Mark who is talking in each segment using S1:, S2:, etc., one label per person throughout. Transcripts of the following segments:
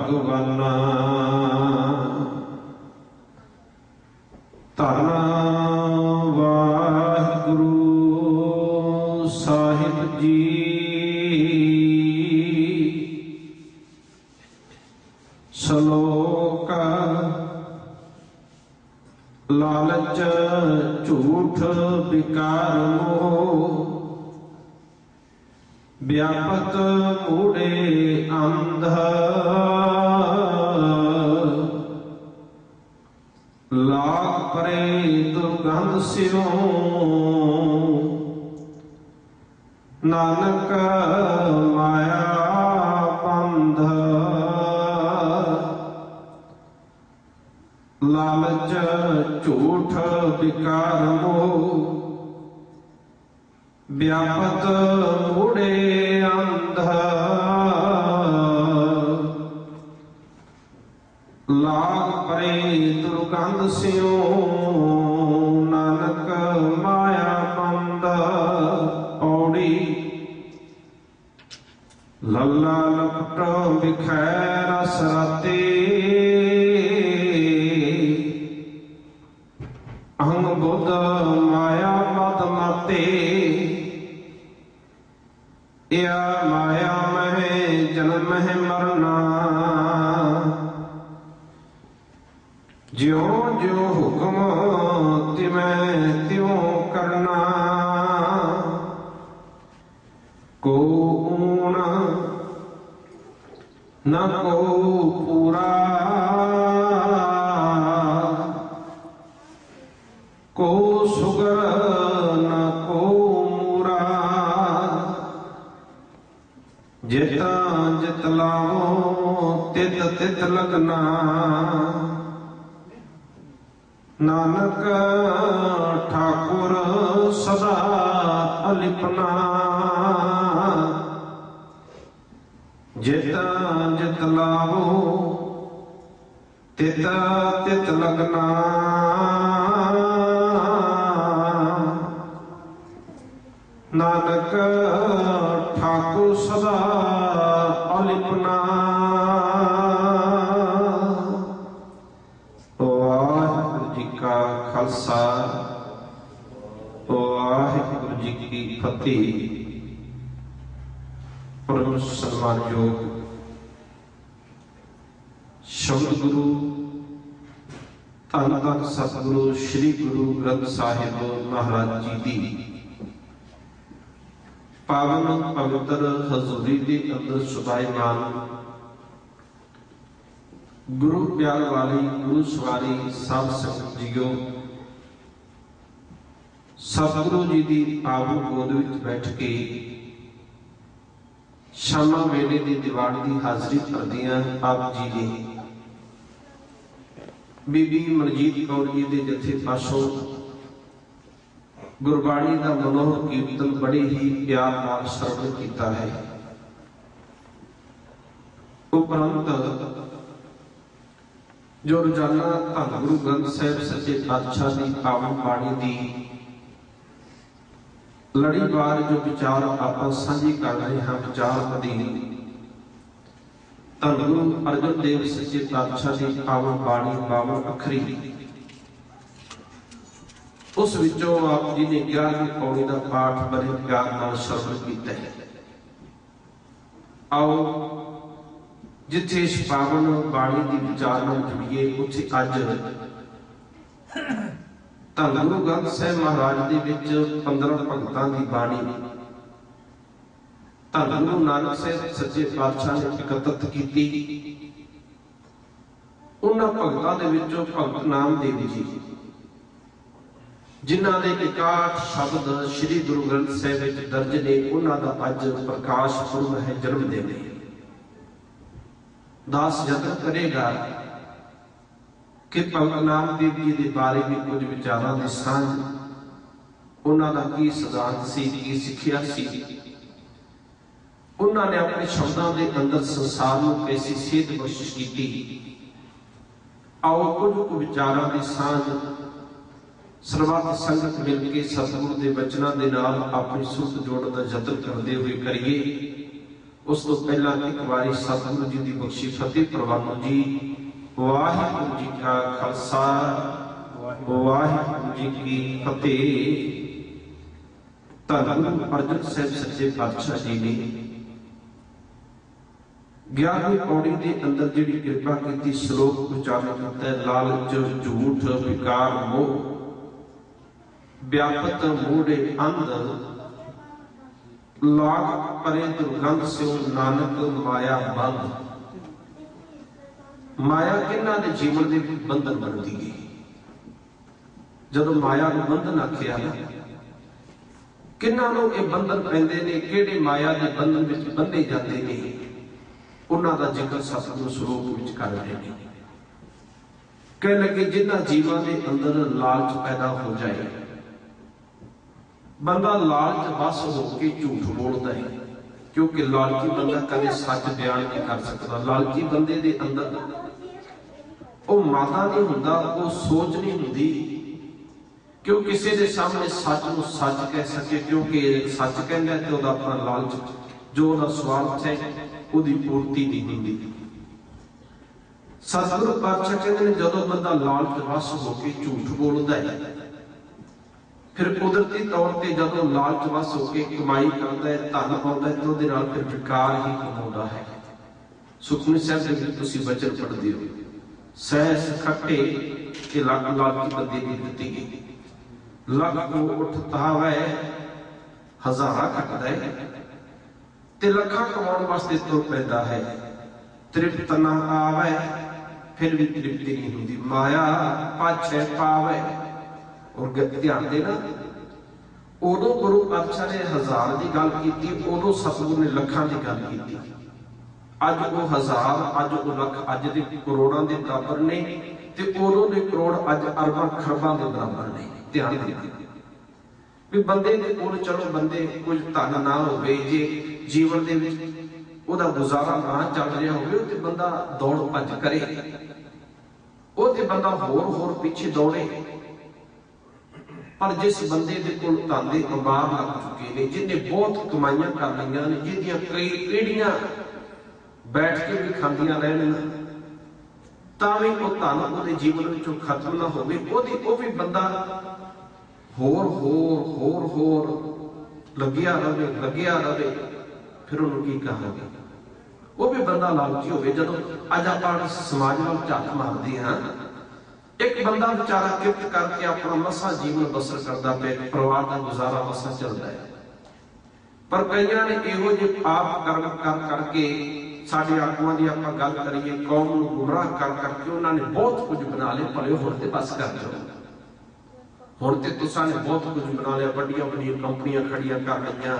S1: ਭਗਵਾਨਾ। ਧਰਮ ਵਿਆਪਕ ਮੂੜੇ ਅੰਧ। ਲਾਗ ਪਰੇ ਦੁਰਗੰਧ ਸਿਉ, ਨਾਨਕ ਮਾਇਆ ਮੰਦ ਔੜੀ ਲੱਲਾ ਲਪਟ ਵਿਖੈ ਰਸ ਰਾਤੇ। ਕੋ ਸੁਗਰ ਨ ਕੋ ਮੂਰਾ ਜਿਤਾ ਜਿਤ ਲਾਵੋ, ਤਿਤ ਤਿਤ ਲਗਨਾ। ਨਾਨਕ ਠਾਕੁਰ ਸਦਾ ਅਲਿਪਨਾ। ਜਿਤ ਜਿਤ ਲਾਵੋ, ਤਿਤ ਤਿਤ ਲਗਨਾ। ਨਾਨਕ ਠਾਕੁਰ ਸਦਾ ਅਲਿਪਨਾ ਵਾਹਿਗੁਰੂ ਜੀ ਕਾ ਖਾਲਸਾ ਵਾਹਿਗੁਰੂ ਜੀ ਕੀ ਫਤਿਹ। ਪਰਮ ਸਨਮਾਨਯੋਗ ਸ਼ਬਦ ਗੁਰੂ ਧੰਨ ਧੰਨ ਸਤਿਗੁਰੂ, ਸ੍ਰੀ ਗੁਰੂ ਗ੍ਰੰਥ ਸਾਹਿਬ ਮਹਾਰਾਜ ਜੀ ਦੀ। ਪਾਵਨ, ਪਵਿੱਤਰ, ਹਜ਼ੂਰੀ ਦੇ ਅੰਦਰ ਸੁਭਾਈਮਾਨ ਗੁਰੂ ਪਿਆਰ ਵਾਲੀ, ਗੁਰੂ ਸਵਾਰੀ, ਸਭ ਸੰਗਤ ਜੀਓ, ਸਤਿਗੁਰੂ ਜੀ ਦੀ ਪਾਵਨ ਗੋਦ ਵਿੱਚ ਬੈਠ ਕੇ ਸ਼ਾਮਾ ਵੇਲੇ ਦੀ ਦੀਵਾਨ ਦੀ ਹਾਜ਼ਰੀ ਭਰਦਿਆਂ ਆਪ ਜੀ ਨੇ। ਬੀਬੀ ਮਨਜੀਤ ਕੌਰ ਜੀ ਦੇ ਜਥੇ ਪਾਸੋਂ ਗੁਰਬਾਣੀ ਦਾ ਮਨੋਹਰ ਕੀਰਤਨ ਬੜੇ ਹੀ ਪਿਆਰ ਨਾਲ ਸਰਵਣ ਕੀਤਾ ਹੈ। ਉਪਰੰਤ ਜੋ ਰੋਜ਼ਾਨਾ ਧੰਨ ਗੁਰੂ ਗ੍ਰੰਥ ਸਾਹਿਬ ਸੱਚੇ ਪਾਤਸ਼ਾਹ ਦੀ ਪਾਵਨ ਬਾਣੀ ਦੀ ਲੜੀਵਾਰ ਜੋ ਵਿਚਾਰ ਆਪਾਂ ਸਾਂਝੀ ਕਰ ਰਹੇ ਹਾਂ ਵਿਚਾਰ ਅਧੀਨ, ਧੰਨ ਗੁਰੂ ਅਰਜਨ ਦੇਵ ਸੱਚੇ ਪਾਤਸ਼ਾਹ ਦੀ ਪਾਵਨ ਬਾਣੀ ਬਾਵਨ ਅੱਖਰੀ ਉਸ ਵਿੱਚੋਂ ਆਪ ਜੀ ਨੇ 11ਵੀਂ ਪੌੜੀ ਦਾ ਪਾਠ ਬੜੇ ਪਿਆਰ ਨਾਲ ਸ਼ਰਵਣ ਕੀਤਾ ਹੈ। ਆਓ, ਜਿੱਥੇ ਇਸ ਪਾਵਨ ਬਾਣੀ ਦੀ ਵਿਚਾਰ ਨਾਲ ਜੁੜੀਏ ਉੱਥੇ ਅੱਜ ਧੰਨ ਗੁਰੂ ਗ੍ਰੰਥ ਸਾਹਿਬ ਮਹਾਰਾਜ ਦੇ ਵਿੱਚ 15 ਭਗਤਾਂ ਦੀ ਬਾਣੀ ਧੰਨ ਗੁਰੂ ਨਾਨਕ ਸਾਹਿਬ ਸੱਚੇ ਪਾਤਸ਼ਾਹ ਨੇ ਇਕੱਤਰਤ ਕੀਤੀ। ਉਹਨਾਂ ਭਗਤਾਂ ਦੇ ਵਿੱਚੋਂ ਭਗਤ ਨਾਮਦੇਵ ਜੀ। ਜਿਨ੍ਹਾਂ ਦੇ 61 ਸ਼ਬਦ ਸ੍ਰੀ ਗੁਰੂ ਗ੍ਰੰਥ ਸਾਹਿਬ ਵਿੱਚ ਦਰਜ ਨੇ, ਉਹਨਾਂ ਦਾ ਅੱਜ ਪ੍ਰਕਾਸ਼ ਪੁਰਬ ਹੈ ਜਨਮ ਦਿਨ। ਹੈ ਦਾਸ ਯਤਨ ਕਰੇਗਾ ਕਿ ਭਗਤ ਨਾਮਦੇਵ ਜੀ ਦੇ ਬਾਰੇ ਵੀ ਕੁਝ ਵਿਚਾਰਾਂ ਦੀ ਸਾਂਝ। ਉਹਨਾਂ ਦਾ ਕੀ ਸਿਧਾਂਤ ਸੀ, ਕੀ ਸਿੱਖਿਆ ਸੀ? ਉਹਨਾਂ ਨੇ ਆਪਣੇ ਸ਼ਬਦਾਂ ਦੇ ਅੰਦਰ ਸੰਸਾਰ ਨੂੰ ਕੈਸੀ ਸੇਧ ਬਖਸ਼ਿਸ਼ ਕੀਤੀ? ਆਓ ਕੁਝ ਵਿਚਾਰਾਂ ਦੀ ਸਾਂਝ ਸਰਬੱਤ ਸੰਗਤ ਮਿਲ ਕੇ ਸਤਿਗੁਰੂ ਦੇ ਬਚਨਾਂ ਦੇ ਨਾਲ ਆਪਣੀ ਸੁਰਤ ਜੋੜਨ ਦਾ ਯਤਨ ਕਰਦੇ ਹੋਏ ਕਰੀਏ। ਉਸ ਤੋਂ ਪਹਿਲਾਂ ਇੱਕ ਵਾਰੀ ਸਤਿਗੁਰੂ ਜੀ ਦੀ ਬਖਸ਼ੀ ਫਤਿਹ ਪ੍ਰਵਾਨੋ ਜੀ। ਵਾਹਿਗੁਰੂ ਜੀ ਕਾ ਖਾਲਸਾ। ਵਾਹਿਗੁਰੂ ਜੀ ਕੀ ਫਤਿਹ। ਧੰਨ ਗੁਰੂ ਅਰਜਨ ਸਾਹਿਬ ਸੱਚੇ ਪਾਤਸ਼ਾਹ ਜੀ ਨੇ ਗਿਆਰਵੀਂ ਪੌੜੀ ਦੇ ਅੰਦਰ ਜਿਹੜੀ ਕਿਰਪਾ ਕੀਤੀ, ਸ਼ਲੋਕ ਉਚਾਰਨ ਕੀਤਾ ਲਾਲਚ, ਝੂਠ, ਵਿਕਾਰ, ਮੋਹ। ਵਿਆਪਤ ਮੂੜੇ ਅੰਧ ਲਾਗ ਪਰੇ ਦੁਰਗੰਧ ਸਿਉ ਨਾਨਕ ਮਾਇਆ ਬੰਧ ਮਾਇਆ ਕਿੰਨਾ ਦੇ ਜੀਵਨ ਦੇ ਬੰਧਨ ਬਣਦੀ ਗਈ ਜਦੋਂ ਮਾਇਆ ਨੂੰ ਬੰਧਨ ਆਖਿਆ ਨਾ, ਕਿੰਨਾਂ ਨੂੰ ਇਹ ਬੰਧਨ ਪੈਂਦੇ ਨੇ, ਕਿਹੜੇ ਮਾਇਆ ਦੇ ਬੰਧਨ ਵਿੱਚ ਬੰਨੇ ਜਾਂਦੇ ਨੇ, ਉਹਨਾਂ ਦਾ ਜ਼ਿਕਰ ਸਤਿਗੁਰੂ ਸਰੂਪ ਵਿੱਚ ਕਰ ਰਹੇ ਨੇ। ਕਹਿ ਲੱਗੇ ਜਿਨ੍ਹਾਂ ਜੀਵਾਂ ਦੇ ਅੰਦਰ ਲਾਲਚ ਪੈਦਾ ਹੋ ਜਾਏ ਬੰਦਾ ਲਾਲਚ ਵਸ ਹੋ ਕੇ ਝੂਠ ਬੋਲਦਾ ਹੈ, ਕਿਉਂਕਿ ਲਾਲਚੀ ਬੰਦਾ ਕਦੇ ਸੱਚ ਬਿਆਨ ਨਹੀਂ ਕਰ ਸਕਦਾ। ਲਾਲਚੀ ਬੰਦੇ ਦੇ ਅੰਦਰ ਉਹ ਮਾਤਾ ਨਹੀਂ ਹੁੰਦਾ, ਉਹ ਸੋਚ ਨਹੀਂ ਹੁੰਦੀ ਕਿ ਉਹ ਕਿਸੇ ਦੇ ਸਾਹਮਣੇ ਸੱਚ ਨੂੰ ਸੱਚ ਕਹਿ ਸਕੇ, ਕਿਉਂਕਿ ਸੱਚ ਕਹਿੰਦਾ ਤੇ ਉਹਦਾ ਆਪਣਾ ਲਾਲਚ, ਜੋ ਉਹਦਾ ਸਵਾਰਥ ਹੈ, ਉਹਦੀ ਪੂਰਤੀ ਨਹੀਂ ਹੁੰਦੀ। ਸਤਿਗੁਰੂ ਪਾਤਸ਼ਾਹ ਕਹਿੰਦੇ ਨੇ, ਜਦੋਂ ਬੰਦਾ ਲਾਲਚ ਵਸ ਹੋ ਕੇ ਝੂਠ ਬੋਲਦਾ ਹੈ ਫਿਰ ਕੁਦਰਤੀ ਤੌਰ ਤੇ ਜਦੋਂ ਲਾਲਚ ਵਸ ਹੋ ਕੇ ਕਮਾਈ ਕਰਦਾ ਹੈ, ਧਨ ਪਾਉਂਦਾ ਹੈ, ਤੇ ਉਹਦੇ ਨਾਲ ਫਿਰ ਵਿਕਾਰ ਹੀ ਕਮਾਉਂਦਾ ਹੈ। ਸੁਖਮਨੀ ਸਾਹਿਬ ਦੇ ਵਿੱਚ ਤੁਸੀਂ ਬਚਨ ਪੜ੍ਹਦੇ ਹੋ। ਸਹਿਸ ਖੱਟੇ ਕਿ ਲੱਖ ਲਾਲਚੀ ਬੰਦੇ ਦੀ ਦਿੱਤੀ ਗਈ। ਲੱਖ ਕੋ ਉਠ ਤਾਵੈ ਹਜ਼ਾਰਾਂ ਖੱਟਦਾ ਹੈ ਤੇ ਲੱਖਾਂ ਕਮਾਉਣ ਵਾਸਤੇ ਤੁਰ ਪੈਂਦਾ ਹੈ। ਤ੍ਰਿਪਤ ਨਾ ਆਵੇ, ਫਿਰ ਵੀ ਤ੍ਰਿਪਤੀ ਨਹੀਂ ਹੁੰਦੀ। ਮਾਇਆ ਪਾਛੇ ਪਾਵੇ। ਔਰ ਧਿਆਨ ਦੇਣਾ। ਉਦੋਂ ਗੁਰੂ ਪਾਤਸ਼ਾਹ ਨੇ ਹਜ਼ਾਰ ਦੀ ਗੱਲ ਕੀਤੀ, ਉਦੋਂ ਸਤਿਗੁਰ ਨੇ ਲੱਖਾਂ ਦੀ ਗੱਲ ਕੀਤੀ। ਅੱਜ ਉਹ ਹਜ਼ਾਰ, ਅੱਜ ਉਹ ਲੱਖ, ਅੱਜ ਦੇ ਕਰੋੜਾਂ ਦੇ ਬਰਾਬਰ ਨੇ ਤੇ ਉਦੋਂ ਦੇ ਕਰੋੜ ਅੱਜ ਅਰਬਾਂ ਖਰਬਾਂ ਦੇ ਬਰਾਬਰ ਨੇ। ਧਿਆਨ ਦੇਣਾ। ਵੀ ਬੰਦੇ ਦੇ ਕੋਲ ਚਲੋ, ਬੰਦੇ ਕੁਝ ਧਨ ਨਾ ਹੋਵੇ, ਜੇ ਜੀਵਨ ਦੇ ਵਿੱਚ ਉਹਦਾ ਗੁਜ਼ਾਰਾ ਨਾ ਚੱਲ ਰਿਹਾ ਹੋਵੇ ਤੇ ਬੰਦਾ ਦੌੜ ਭੱਜ ਕਰੇ। ਉਹ ਤੇ ਬੰਦਾ ਹੋਰ ਹੋਰ ਪਿੱਛੇ ਦੌੜੇ। ਪਰ ਜਿਸ ਬੰਦੇ ਦੇ ਕੋਲ ਧਨ ਦੇ ਅੰਬਾਰ ਲੱਗ ਚੁੱਕੇ ਨੇ ਜਿਹਨੇ ਬਹੁਤ ਕਮਾਈਆਂ ਕਰ ਲਈਆਂ ਨੇ, ਜਿਹਦੀਆਂ ਕਈ ਪੀੜੀਆਂ ਬੈਠ ਕੇ ਵੀ ਖਾਂਦੀਆਂ ਰਹਿਣ ਤਾਂ ਵੀ ਉਹ ਧਨ ਉਹਦੇ ਜੀਵਨ ਵਿੱਚੋਂ ਖਤਮ ਨਾ ਹੋਵੇ, ਉਹਦੀ ਉਹ ਵੀ ਬੰਦਾ ਹੋਰ ਹੋਰ ਹੋਰ ਹੋਰ ਲੱਗਿਆ ਰਹੇ ਲੱਗਿਆ ਰਹੇ ਫਿਰ ਉਹਨੂੰ ਕੀ ਕਹਾਂਗੇ? ਉਹ ਵੀ ਬੰਦਾ ਲਾਲਚੀ ਹੋਵੇ ਜਦੋਂ ਅੱਜ ਆਪਾਂ ਸਮਾਜ ਨਾਲ ਝਾਤ ਮਾਰਦੇ ਹਾਂ ਇੱਕ ਬੰਦਾ ਵਿਚਾਰਾ ਕਿਰਤ ਕਰਕੇ ਆਪਣਾ ਮਸਾ ਜੀਵਨ ਬਸਰ ਕਰਦਾ ਪਿਆ ਪਰਿਵਾਰ ਦਾ ਗੁਜ਼ਾਰਾ ਮਸਾ ਚੱਲਦਾ ਹੈ। ਪਰ ਕਈਆਂ ਨੇ ਇਹੋ ਜਿਹੇ ਪਾਪ ਕਰਮ ਕਰ ਕਰਕੇ ਸਾਡੇ ਆਗੂਆਂ ਦੀ ਆਪਾਂ ਗੱਲ ਕਰੀਏ, ਕੌਮ ਨੂੰ ਗੁੰਮਰਾਹ ਕਰ ਕਰਕੇ ਉਹਨਾਂ ਨੇ ਬਹੁਤ ਕੁਝ ਬਣਾ ਲਿਆ, ਭਲੇ ਹੁਣ ਤੇ ਬਸ ਕਰ ਜਾਓ ਹੁਣ ਤੇ ਤੁਸਾਂ ਨੇ ਬਹੁਤ ਕੁਝ ਬਣਾ ਲਿਆ, ਵੱਡੀਆਂ ਵੱਡੀਆਂ ਕੰਪਨੀਆਂ ਖੜੀਆਂ ਕਰ ਲਈਆਂ,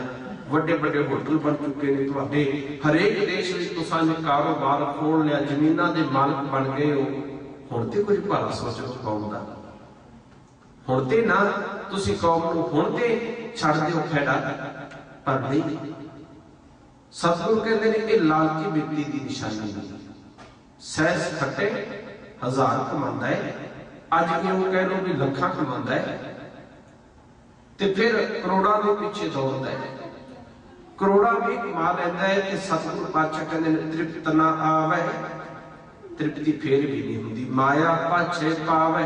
S1: ਵੱਡੇ ਵੱਡੇ ਹੋਟਲ ਬਣ ਚੁੱਕੇ ਨੇ ਤੁਹਾਡੇ। ਹਰੇਕ ਦੇਸ਼ ਵਿੱਚ ਤੁਸਾਂ ਨੇ ਕਾਰੋਬਾਰ ਖੋਲ ਲਿਆ, ਜ਼ਮੀਨਾਂ ਦੇ ਮਾਲਕ ਬਣ ਗਏ ਹੋ। ਹੁਣ ਤੇ ਕੁਝ ਭਲਾ ਸੋਚੋ, ਕੌਮ ਦਾ। ਹੁਣ ਤੇ ਨਾ ਤੁਸੀਂ ਕੌਮ ਨੂੰ ਹੁਣ ਤੇ ਛੱਡ ਦਿਓ ਖੇੜਾ, ਪਰ ਨਹੀਂ। ਸਤਿਗੁਰ ਕਹਿੰਦੇ ਨੇ, ਇਹ ਲਾਲਚੀ ਵਿਅਕਤੀ ਦੀ ਨਿਸ਼ਾਨੀ ਨਹੀਂ। ਸਹਿਜ ਖੱਟੇ ਹਜ਼ਾਰ ਕਮਾਉਂਦਾ ਹੈ। ਅੱਜ ਉਹ ਕਹਿ ਲੋ ਵੀ ਲੱਖਾਂ ਕਮਾਉਂਦਾ ਹੈ। ਤੇ ਫਿਰ ਕਰੋੜਾਂ ਦੇ ਪਿੱਛੇ ਦੌੜਦਾ ਹੈ। ਕਰੋੜਾਂ ਵੀ ਕਮਾ ਲੈਂਦਾ ਹੈ ਤੇ ਸਤਿਗੁਰ ਪਾਤਸ਼ਾਹ ਕਹਿੰਦੇ ਨੇ, ਤ੍ਰਿਪਤ ਨਾ ਆਵੇ। ਤ੍ਰਿਪਤੀ ਫੇਰ ਵੀ ਨਹੀਂ ਹੁੰਦੀ। ਮਾਇਆ ਪਾਛੇ ਪਾਵੇ।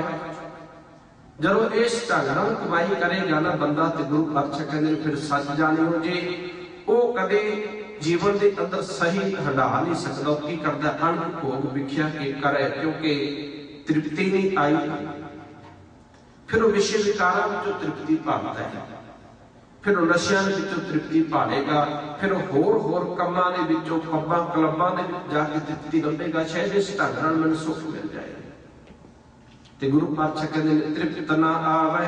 S1: ਜਦੋਂ ਇਸ ਢੰਗ ਨਾਲ ਕਮਾਈ ਕਰੇਗਾ ਨਾ ਬੰਦਾ ਤੇ ਗੁਰੂ ਪਾਤਸ਼ਾਹ ਕਹਿੰਦੇ ਨੇ ਫਿਰ ਸੱਚ ਜਾਣਿਓ ਜੇ ਉਹ ਕਦੇ ਜੀਵਨ ਦੇ ਅੰਦਰ ਸਹੀ ਹੰਡਾ ਨਹੀਂ ਸਕਦਾ ਕੀ ਕਰਦਾ? ਅਣ ਭੋਗ ਵਿਖਿਆ ਕੇ ਕਰੇ, ਕਿਉਂਕਿ ਤ੍ਰਿਪਤੀ ਨਹੀਂ ਆਈ। ਫਿਰ ਉਹ ਵਿਸ਼ੇ ਵਿਕਾਰਾਂ ਵਿੱਚੋਂ ਤ੍ਰਿਪਤੀ ਭਾਲਦਾ ਹੈ। ਫਿਰ ਉਹ ਨਸ਼ਿਆਂ ਦੇ ਵਿੱਚੋਂ ਤ੍ਰਿਪਤੀ ਭਾਲੇਗਾ ਫਿਰ ਉਹ ਹੋਰ ਹੋਰ ਕੰਮਾਂ ਦੇ ਵਿੱਚੋਂ ਪੱਬਾਂ ਕਲੱਬਾਂ ਦੇ ਵਿੱਚ ਜਾ ਕੇ ਤ੍ਰਿਪਤੀ ਲੱਭੇਗਾ ਸ਼ਾਇਦ ਇਸ ਢੰਗ ਨਾਲ ਮੈਨੂੰ ਸੁੱਖ ਮਿਲ ਜਾਏ ਤੇ ਗੁਰੂ ਪਾਤਸ਼ਾਹ ਕਹਿੰਦੇ ਨੇ ਤ੍ਰਿਪਤ ਨਾ ਆਵੇ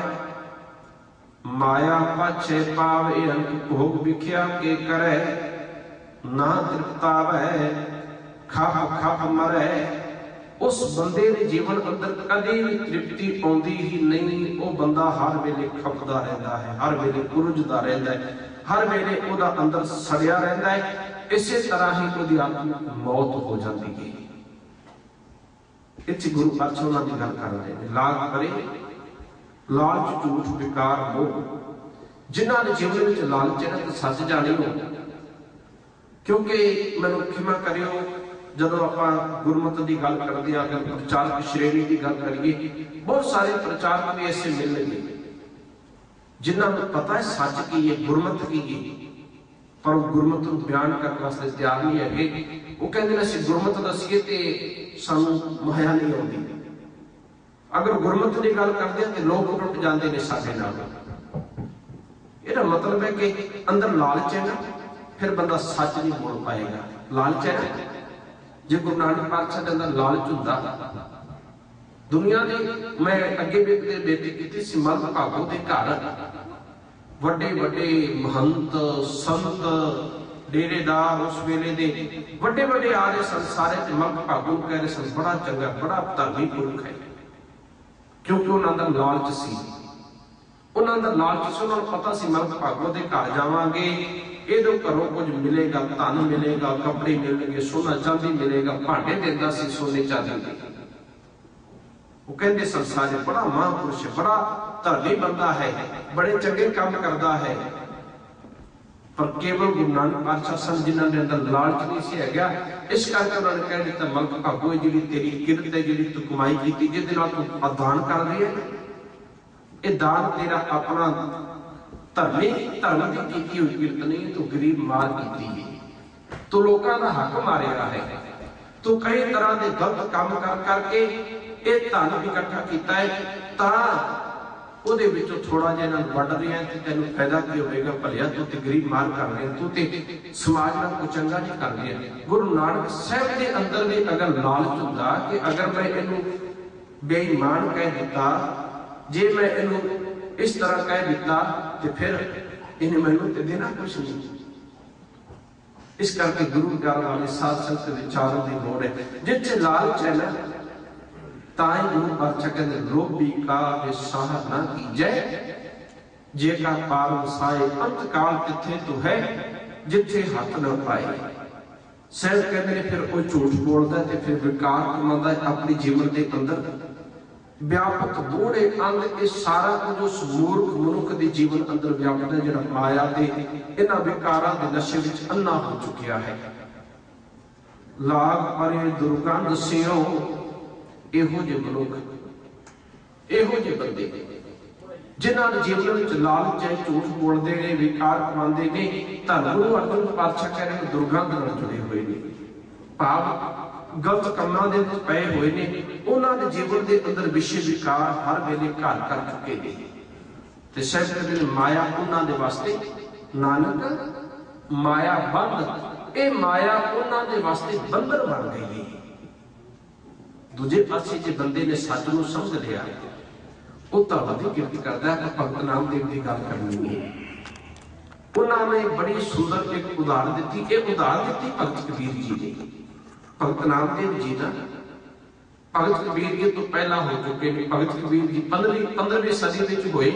S1: ਮਾਇਆ ਪਾਛੇ ਪਾਵੇ ਅੰਕ ਭੋਗ ਵਿਖਿਆ ਕੇ ਕਰੇ ਨਾ ਤ੍ਰਿਪਤਾਵੇ ਖਪ ਖਪ ਮਰੇ ਉਸ ਬੰਦੇ ਦੇ ਜੀਵਨ ਅੰਦਰ ਕਦੇ ਵੀ ਤ੍ਰਿਪਤੀ ਆਉਂਦੀ ਹੀ ਨਹੀਂ। ਉਹ ਬੰਦਾ ਹਰ ਵੇਲੇ ਖਪਦਾ ਰਹਿੰਦਾ ਹੈ, ਹਰ ਵੇਲੇ ਕੁਰਜਦਾ ਰਹਿੰਦਾ ਹੈ, ਹਰ ਵੇਲੇ ਉਹਦਾ ਅੰਦਰ ਸੜਿਆ ਰਹਿੰਦਾ ਹੈ। ਇਸੇ ਤਰ੍ਹਾਂ ਹੀ ਉਹਦੀ ਆਤਮਿਕ ਮੌਤ ਹੋ ਜਾਂਦੀ ਹੈ। ਇੱਥੇ ਗੁਰੂ ਪਾਤਸ਼ਾਹ ਉਹਨਾਂ ਦੀ ਗੱਲ ਕਰ ਰਹੇ ਨੇ। ਲਾਲ ਕਰੇ, ਲਾਲਚ ਝੂਠ ਵਿਕਾਰ ਮੋਹ ਜਿਨ੍ਹਾਂ ਦੇ ਜੀਵਨ ਵਿੱਚ ਲਾਲਚ ਹੈ ਨਾ ਜਾਣੀ ਹੋ। ਕਿਉਂਕਿ ਮੈਨੂੰ ਖਿਮਾ ਕਰਿਓ ਜਦੋਂ ਆਪਾਂ ਗੁਰਮਤਿ ਦੀ ਗੱਲ ਕਰਦੇ ਆ ਅਗਰ ਪ੍ਰਚਾਰਕ ਸ਼੍ਰੇਣੀ ਦੀ ਗੱਲ ਕਰੀਏ, ਬਹੁਤ ਸਾਰੇ ਪ੍ਰਚਾਰਕ ਵੀ ਐਸੇ ਮਿਲਣਗੇ ਜਿਨ੍ਹਾਂ ਨੂੰ ਪਤਾ ਹੈ ਸੱਚ ਕੀ ਹੈ, ਗੁਰਮਤਿ ਕੀ ਹੈ। ਪਰ ਉਹ ਗੁਰਮਤਿ ਨੂੰ ਬਿਆਨ ਕਰਨ ਵਾਸਤੇ ਤਿਆਰ ਨਹੀਂ ਹੈਗੇ। ਉਹ ਕਹਿੰਦੇ ਨੇ, ਅਸੀਂ ਗੁਰਮਤਿ ਦੱਸੀਏ ਤੇ ਸਾਨੂੰ ਮਹਿਆ ਨਹੀਂ ਆਉਂਦੀ। ਅਗਰ ਗੁਰਮਤਿ ਦੀ ਗੱਲ ਕਰਦੇ ਆ ਤੇ ਲੋਕ ਟੁੱਟ ਜਾਂਦੇ ਨੇ ਸਾਡੇ ਨਾਲ। ਇਹਦਾ ਮਤਲਬ ਹੈ ਕਿ ਅੰਦਰ ਲਾਲਚ ਹੈ ਨਾ, ਫਿਰ ਬੰਦਾ ਸੱਚ ਨਹੀਂ ਬੋਲ ਪਾਏਗਾ। ਲਾਲਚ ਹੈ ਜੇ ਗੁਰੂ ਨਾਨਕ ਪਾਤਸ਼ਾਹ ਦਾ ਲਾਲਚ ਹੁੰਦਾ, ਦੁਨੀਆ ਦੇ ਮੈਂ ਅੱਗੇ ਵੀ ਤੇ ਬੇਨਤੀ ਕੀਤੀ ਸੀ ਮਰਦ ਭਾਗੋ ਦੇ ਘਰ। ਵੱਡੇ ਵੱਡੇ ਮਹੰਤ, ਸੰਤ, ਡੇਰੇਦਾਰ ਉਸ ਵੇਲੇ ਦੇ ਵੱਡੇ ਵੱਡੇ ਆਰੇ ਸੰਸਾਰੇ ਤੇ ਮਰਦ ਭਾਗੋ ਨੂੰ ਕਹਿੰਦੇ ਸਨ, ਬੜਾ ਚੰਗਾ, ਬੜਾ ਧਰਮੀ ਪੁਰਖ ਹੈ। ਕਿਉਂਕਿ ਉਹਨਾਂ ਦਾ ਲਾਲਚ ਸੀ। ਉਹਨਾਂ ਦਾ ਲਾਲਚ ਸੀ, ਉਹਨਾਂ ਨੂੰ ਪਤਾ ਸੀ ਮਰਦ ਭਾਗੋ ਦੇ ਘਰ ਜਾਵਾਂਗੇ। ਇਹਦੇ ਘਰੋਂ ਕੁਝ ਮਿਲੇਗਾ ਧਨ ਮਿਲੇਗਾ ਕੱਪੜੇ ਮਿਲਣਗੇ ਸੋਨਾ ਚਾਂਦੀ ਮਿਲੇਗਾ ਭਾਂਡੇ ਦਿੰਦਾ ਸੀ ਸੋਨੇ ਚਾਂਦੀ ਦੇ। ਉਹ ਕਹਿੰਦੇ ਸੰਸਾਰੇ ਬੜਾ ਮਹਾਂਪੁਰਸ਼ ਹੈ, ਬੜਾ ਧਰਮੀ ਬੰਦਾ ਹੈ ਬੜੇ ਚੰਗੇ ਕੰਮ ਕਰਦਾ ਹੈ। ਪਰ ਕੇਵਲ ਗੁਰੂ ਨਾਨਕ ਪਾਤਸ਼ਾਹ ਸਨ ਜਿਨ੍ਹਾਂ ਦੇ ਅੰਦਰ ਲਾਲਚ ਨਹੀਂ ਸੀ ਹੈਗਾ। ਇਸ ਕਰਕੇ ਉਹਨਾਂ ਨੇ ਕਹਿ ਦਿੱਤਾ ਮਲਕ ਭਾਗੋ ਇਹ ਜਿਹੜੀ ਤੇਰੀ ਕਿਰਤ ਹੈ ਜਿਹੜੀ ਤੂੰ ਕਮਾਈ ਕੀਤੀ ਜਿਹਦੇ ਨਾਲ ਤੂੰ ਅਦਾਨ ਕਰ ਰਹੀ ਹੈ ਇਹ ਦਾਨ ਤੇਰਾ ਆਪਣਾ ਧਰਮੀ ਧਰਮ ਦੀ ਕੀਤੀ ਹੋਈ ਕਿਰਤ ਨਹੀਂ ਤੂੰ ਗਰੀਬ ਮਾਰ ਕੀਤੀ ਹੈ ਤੂੰ ਲੋਕਾਂ ਦਾ ਹੱਕ ਮਾਰਿਆ ਹੈ। ਤੂੰ ਕਈ ਤਰ੍ਹਾਂ ਦੇ ਗਲਤ ਕੰਮ ਕਰ ਕਰਕੇ ਇਹ ਧਨ ਇਕੱਠਾ ਕੀਤਾ ਹੈ, ਤਾਂ ਉਹਦੇ ਵਿੱਚੋਂ ਥੋੜਾ ਜਿਹਾ ਇਹਨਾਂ ਨੂੰ ਵੱਢ ਰਿਹਾ ਤੇ ਤੈਨੂੰ ਫਾਇਦਾ ਕੀ ਹੋਵੇਗਾ। ਭਲਿਆ ਤੂੰ ਤੇ ਗਰੀਬ ਮਾਰ ਕਰ ਰਿਹਾ, ਤੂੰ ਤੇ ਸਮਾਜ ਨਾਲ ਕੋਈ ਚੰਗਾ ਨਹੀਂ ਕਰ ਰਿਹਾ। ਗੁਰੂ ਨਾਨਕ ਸਾਹਿਬ ਦੇ ਅੰਦਰ ਵੀ ਅਗਰ ਲਾਲਚ ਹੁੰਦਾ ਕਿ ਅਗਰ ਮੈਂ ਇਹਨੂੰ ਬੇਈਮਾਨ ਕਹਿ ਦਿੱਤਾ, ਜੇ ਮੈਂ ਇਹਨੂੰ ਇਸ ਤਰ੍ਹਾਂ ਕਹਿ ਦਿੱਤਾ ਤੇ ਫਿਰ ਇਹਨੇ ਮੈਨੂੰ ਤੇ ਦੇਣਾ ਕੁਛ ਨਹੀਂ। ਇਸ ਕਰਕੇ ਗੁਰੂ ਘਰ ਵਾਲੇ ਸਾਧ ਸੰਗਤ ਦੇ ਵਿਚਾਰਾਂ ਦੀ ਲੋੜ ਹੈ। ਜਿੱਥੇ ਲਾਲਚ ਹੈ ਨਾ, ਤਾਂ ਹੀ ਗੁਰੂ ਪਾਤਸ਼ਾਹ ਕਹਿੰਦੇ ਲੋਭੀ ਕਾ ਵਿਸਾਹ ਨਾ ਕੀਜੈ ਜੇ ਕਾ ਪਾਰ ਵਸਾਏ ਅੰਤ ਕਾਲ ਕਿੱਥੇ ਤੂੰ ਹੈ, ਜਿੱਥੇ ਹੱਥ ਨਾ ਪਾਏ। ਸਹਿਜ ਕਹਿੰਦੇ ਨੇ, ਫਿਰ ਉਹ ਝੂਠ ਬੋਲਦਾ ਤੇ ਫਿਰ ਵਿਕਾਰ ਕਮਾਉਂਦਾ ਹੈ, ਆਪਣੀ ਜੀਵਨ ਦੇ ਅੰਦਰ। ਵਿਆਪਕ ਬੋੜੇ ਅੰਗ, ਇਹ ਸਾਰਾ ਕੁਝ ਉਸ ਮੂਰਖ ਮਨੁੱਖ ਦੇ ਜੀਵਨ ਅੰਦਰ ਵਿਆਪਕ ਹੈ, ਜਿਹੜਾ ਮਾਇਆ ਤੇ ਇਹਨਾਂ ਵਿਕਾਰਾਂ ਦੇ ਨਸ਼ੇ ਵਿੱਚ ਅੰਨਾ ਹੋ ਚੁੱਕਿਆ ਹੈ। ਲਾਗ ਪਰੇ ਦੁਰਗੰਧ ਸਿਓ, ਇਹੋ ਜਿਹੇ ਮਨੁੱਖ, ਇਹੋ ਜਿਹੇ ਬੰਦੇ, ਜਿਨ੍ਹਾਂ ਦੇ ਜੀਵਨ ਵਿੱਚ ਲਾਲਚ ਹੈ, ਝੂਠ ਬੋਲਦੇ ਨੇ, ਵਿਕਾਰ ਕਮਾਉਂਦੇ ਨੇ, ਤਾਂ ਗੁਰੂ ਅਰਜਨ ਪਾਤਸ਼ਾਹ ਕਹਿ ਰਹੇ ਦੁਰਗੰਧ ਨਾਲ ਜੁੜੇ ਹੋਏ ਨੇ। ਭਾਵ ਗਲਤ ਕੰਮਾਂ ਦੇ ਵਿੱਚ ਪਏ ਹੋਏ ਨੇ। ਉਹਨਾਂ ਦੇ ਜੀਵਨ ਦੇ ਅੰਦਰ ਵਿਸ਼ੇ ਵਿਕਾਰ ਹਰ ਵੇਲੇ ਘਰ ਕਰ ਚੁੱਕੇ ਨੇ। ਤੇ ਸਹਿਬ ਕਹਿੰਦੇ ਮਾਇਆ ਉਹਨਾਂ ਦੇ ਵਾਸਤੇ, ਨਾਨਕ, ਮਾਇਆ ਬੰਧ ਇਹ ਮਾਇਆ ਉਹਨਾਂ ਦੇ ਵਾਸਤੇ ਬੰਧਨ ਬਣ ਗਈ ਹੈ ਦੂਜੇ ਪਾਸੇ ਜੇ ਬੰਦੇ ਨੇ ਸੱਚ ਨੂੰ ਸਮਝ ਲਿਆ, ਉਹ ਤਾਂ ਵਧੀ ਕਿਰਤ ਕਰਦਾ ਹੈ ਭਗਤ ਨਾਮਦੇਵ ਦੀ ਗੱਲ ਕਰਨੀ ਹੈ ਉਹਨਾਂ ਨੇ ਬੜੀ ਸੁੰਦਰ ਇੱਕ ਉਦਾਹਰਨ ਦਿੱਤੀ। ਇਹ ਉਦਾਹਰਨ ਦਿੱਤੀ ਭਗਤ ਕਬੀਰ ਜੀ ਨੇ। ਭਗਤ ਨਾਮਦੇਵ ਜੀ ਦਾ। ਭਗਤ ਕਬੀਰ ਜੀ ਤੋਂ ਪਹਿਲਾਂ ਹੋ ਚੁੱਕੇ ਨੇ। ਭਗਤ ਕਬੀਰ ਜੀ 15ਵੀਂ 15ਵੀਂ ਸਦੀ ਵਿੱਚ ਹੋਏ।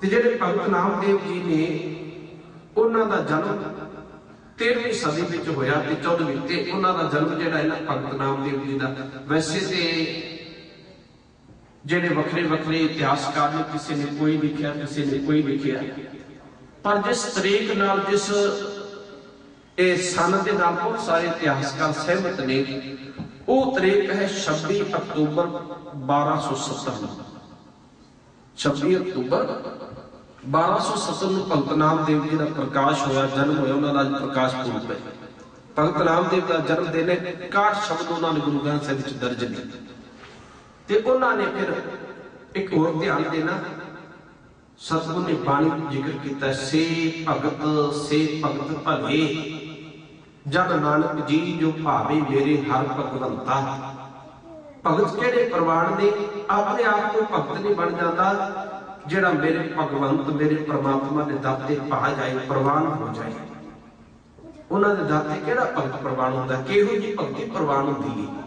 S1: ਤੇ ਜਿਹੜੇ ਭਗਤ ਨਾਮਦੇਵ ਜੀ ਨੇ, ਉਹਨਾਂ ਦਾ ਜਨਮ 13ਵੀਂ ਸਦੀ ਵਿੱਚ ਹੋਇਆ ਤੇ 14ਵੀਂ ਤੇ ਉਹਨਾਂ ਦਾ ਜਨਮ ਜਿਹੜਾ ਹੈ ਨਾ ਭਗਤ ਨਾਮਦੇਵ ਜੀ ਦਾ। ਵੈਸੇ ਤੇ ਜਿਹੜੇ ਵੱਖਰੇ ਵੱਖਰੇ ਇਤਿਹਾਸਕਾਰ ਨੇ ਕਿਸੇ ਨੇ ਕੋਈ ਲਿਖਿਆ, ਕਿਸੇ ਨੇ ਕੋਈ ਲਿਖਿਆ। ਪਰ ਜਿਸ ਤਰੀਕ ਨਾਲ, ਜਿਸ ਇਹ ਸਨ ਦੇ ਨਾਲ ਬਹੁਤ ਸਾਰੇ ਇਤਿਹਾਸਕਾਰ ਸਹਿਮਤ ਨੇ। ਉਹ ਤਰੀਕ ਹੈ 26 ਅਕਤੂਬਰ 1270 ਨੂੰ। 26 ਅਕਤੂਬਰ 1270 ਨੂੰ ਭਗਤ ਨਾਮਦੇਵ ਜੀ ਦਾ ਪ੍ਰਕਾਸ਼ ਹੋਇਆ, ਜਨਮ ਹੋਇਆ, ਉਹਨਾਂ ਦਾ ਪ੍ਰਕਾਸ਼ ਪੁਰਬ ਹੈ। ਭਗਤ ਨਾਮਦੇਵ ਦਾ ਜਨਮ ਦਿਨ ਹੈ 61 ਸ਼ਬਦ ਉਹਨਾਂ ਨੇ ਗੁਰੂ ਗ੍ਰੰਥ ਸਾਹਿਬ ਵਿੱਚ ਦਰਜ ਨੇ। ਤੇ ਉਹਨਾਂ ਨੇ ਫਿਰ ਇੱਕ ਹੋਰ ਧਿਆਨ ਦੇਣਾ, ਸਤਿਗੁਰ ਨੇ ਬਾਣੀ ਜ਼ਿਕਰ ਕੀਤਾ, ਸੇ ਭਗਤ ਸੇ ਭਗਤ ਭਲੇ। ਜਨ ਨਾਨਕ ਜੀ ਜੋ ਭਾਵੇ ਮੇਰੇ ਹਰ ਭਗਵੰਤਾ ਭਗਤ ਕਿਹੜੇ ਪ੍ਰਵਾਨ ਨੇ? ਆਪਣੇ ਆਪ ਨੂੰ ਭਗਤ ਨਹੀਂ ਬਣ ਜਾਂਦਾ। ਜਿਹੜਾ ਮੇਰੇ ਭਗਵੰਤ, ਮੇਰੇ ਪ੍ਰਮਾਤਮਾ ਦੇ ਦਰ ਤੇ ਜਾਏ, ਪ੍ਰਵਾਨ ਹੋ ਜਾਏ। ਉਹਨਾਂ ਦੇ ਦਾਤੇ ਕਿਹੜਾ ਭਗਤ ਪ੍ਰਵਾਨ ਹੁੰਦਾ? ਕਿਹੋ ਜੀ ਭਗਤੀ ਪ੍ਰਵਾਨ ਹੁੰਦੀ ਹੈ?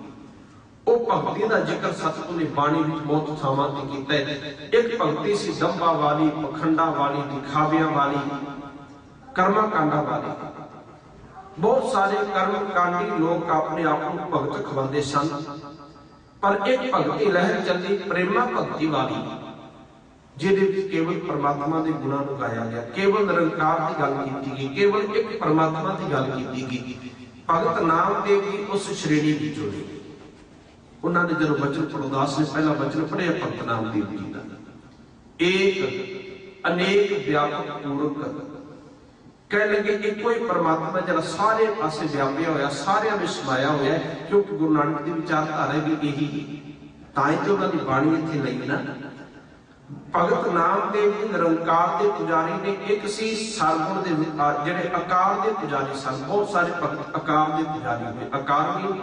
S1: ਉਹ ਭਗਤੀ ਦਾ ਜ਼ਿਕਰ ਸਤਿਗੁਰੂ ਨੇ ਬਾਣੀ ਵਿੱਚ ਬਹੁਤ ਥਾਵਾਂ ਤੇ ਕੀਤਾ ਹੈ। ਇੱਕ ਭਗਤੀ ਸੀ ਦੰਭਾ ਵਾਲੀ ਪਖੰਡਾ ਵਾਲੀ, ਦਿਖਾਵਿਆਂ ਵਾਲੀ ਕਰਮਾ ਕਾਂਡਾ ਵਾਲੀ। ਬਹੁਤ ਸਾਰੇ ਕਰਮ ਕਾਂਡੀ ਲੋਕ ਆਪਣੇ ਆਪ ਨੂੰ ਭਗਤ ਖਵਾਉਂਦੇ ਸਨ, ਪਰ ਇੱਕ ਭਗਤੀ ਲਹਿਰ ਚੱਲੀ ਪ੍ਰੇਮਾ ਭਗਤੀ ਵਾਲੀ, ਜਿਹਦੇ ਵਿੱਚ ਕੇਵਲ ਪਰਮਾਤਮਾ ਦੇ ਗੁਣਾਂ ਨੂੰ ਗਾਇਆ ਗਿਆ। ਕੇਵਲ ਨਿਰੰਕਾਰ ਦੀ ਗੱਲ ਕੀਤੀ ਗਈ, ਕੇਵਲ ਇੱਕ ਪਰਮਾਤਮਾ ਦੀ ਗੱਲ ਕੀਤੀ ਗਈ। ਭਗਤ ਨਾਮਦੇਵ ਜੀ ਉਸ ਸ਼੍ਰੇਣੀ ਵਿੱਚੋਂ ਨੇ। ਉਹਨਾਂ ਨੇ ਜਦੋਂ ਬਚਨ ਪ੍ਰਦਾਸ ਨੇ ਪਹਿਲਾ ਬਚਨ ਪੜਿਆ ਭਗਤ ਨਾਮਦੇਵ ਜੀ ਦਾ। ਏਕ ਅਨੇਕ ਵਿਆਪਕ ਪੂਰਕ ਕਹਿ ਲੱਗੇ ਇੱਕੋ ਹੀ ਪਰਮਾਤਮਾ ਜਿਹੜਾ ਸਾਰੇ ਪਾਸੇ ਵਿਆਪਿਆ ਹੋਇਆ, ਸਾਰਿਆਂ ਵਿੱਚ ਸਮਾਇਆ ਹੋਇਆ ਕਿਉਂਕਿ ਗੁਰੂ ਨਾਨਕ ਦੀ ਵਿਚਾਰਧਾਰਾ ਵੀ ਇਹੀ ਤਾਂ ਹੀ ਤੇ ਉਹਨਾਂ ਦੀ ਬਾਣੀ ਇੱਥੇ ਲਈ ਨਾ। ਭਗਤ ਨਾਮਦੇਵ ਜੀ ਨਿਰੰਕਾਰ ਦੇ ਪੁਜਾਰੀ ਨੇ, ਇੱਕ ਸੀ ਸਰਗੁਣ ਦੇ ਜਿਹੜੇ ਆਕਾਰ ਦੇ ਪੁਜਾਰੀ ਸਨ, ਬਹੁਤ ਸਾਰੇ ਭਗਤ ਆਕਾਰ ਦੇ ਪੁਜਾਰੀ ਨੇ ਆਕਾਰ ਵੀ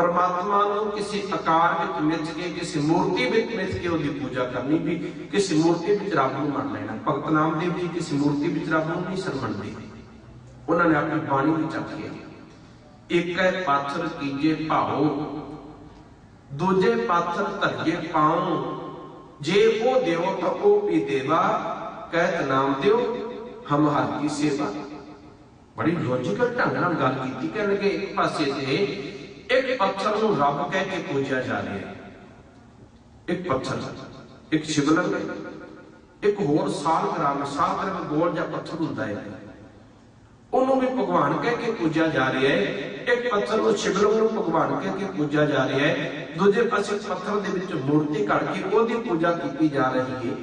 S1: ਪਰਮਾਤਮਾ ਨੂੰ ਕਿਸੇ ਆਕਾਰ ਵਿੱਚ ਮਿਚ ਕੇ ਕਿਸੇ ਮੂਰਤੀ ਵਿੱਚ ਮਿਚ ਕੇ ਉਹਦੀ ਪੂਜਾ ਕਰਨੀ ਵੀ, ਕਿਸੇ ਮੂਰਤੀ ਵਿੱਚ ਰੱਬ ਨੂੰ ਮੰਨ ਲੈਣਾ। ਭਗਤ ਨਾਮਦੇਵ ਜੀ ਕਿਸੇ ਮੂਰਤੀ ਵਿੱਚ ਰੱਬ ਨੂੰ ਨਹੀਂ ਸਰਮਣਦੇ ਉਹਨਾਂ ਨੇ ਆਪਣੀ ਬਾਣੀ ਵਿੱਚ ਆਖਿਆ ਇੱਕ ਹੈ ਪਾਥਰ ਕੀਜੇ ਭਾਉ। ਦੂਜੇ ਪਾਥਰ ਧਰਜੇ ਪਾਉ। ਜੇ ਉਹ ਦੇਵੋ ਤਾਂ ਉਹ ਵੀ ਦੇਵਾ। ਕਹਿਤ ਨਾਮ ਦਿਓ, ਹਮ ਹਰ ਕੀ ਸੇਵਾ। ਬੜੀ ਲੌਜੀਕਲ ਢੰਗ ਨਾਲ ਗੱਲ ਕੀਤੀ ਕਹਿਣਗੇ। ਇੱਕ ਪਾਸੇ ਤੇ ਇੱਕ ਪੱਥਰ ਨੂੰ ਰੱਬ ਕਹਿ ਕੇ ਪੂਜਿਆ ਜਾ ਰਿਹਾ ਹੈ ਇੱਕ ਪੱਥਰ ਇੱਕ ਸ਼ਿਵਲਿੰਗ ਇੱਕ ਹੋਰ ਸਾਲ ਗ੍ਰਾਮ ਗੋਲ ਜਿਹਾ ਪੱਥਰ ਹੁੰਦਾ ਹੈ ਉਹਨੂੰ ਵੀ ਭਗਵਾਨ ਕਹਿ ਕੇ ਪੂਜਿਆ ਜਾ ਰਿਹਾ ਹੈ ਇੱਕ ਪੱਥਰ ਨੂੰ ਸ਼ਿਵਲਿੰਗ ਨੂੰ ਭਗਵਾਨ ਕਹਿ ਕੇ ਪੂਜਿਆ ਜਾ ਰਿਹਾ ਹੈ ਦੂਜੇ ਪਾਸੇ ਪੱਥਰ ਦੇ ਵਿੱਚ ਮੂਰਤੀ ਘੜ ਕੇ ਉਹਦੀ ਪੂਜਾ ਕੀਤੀ ਜਾ ਰਹੀ ਹੈ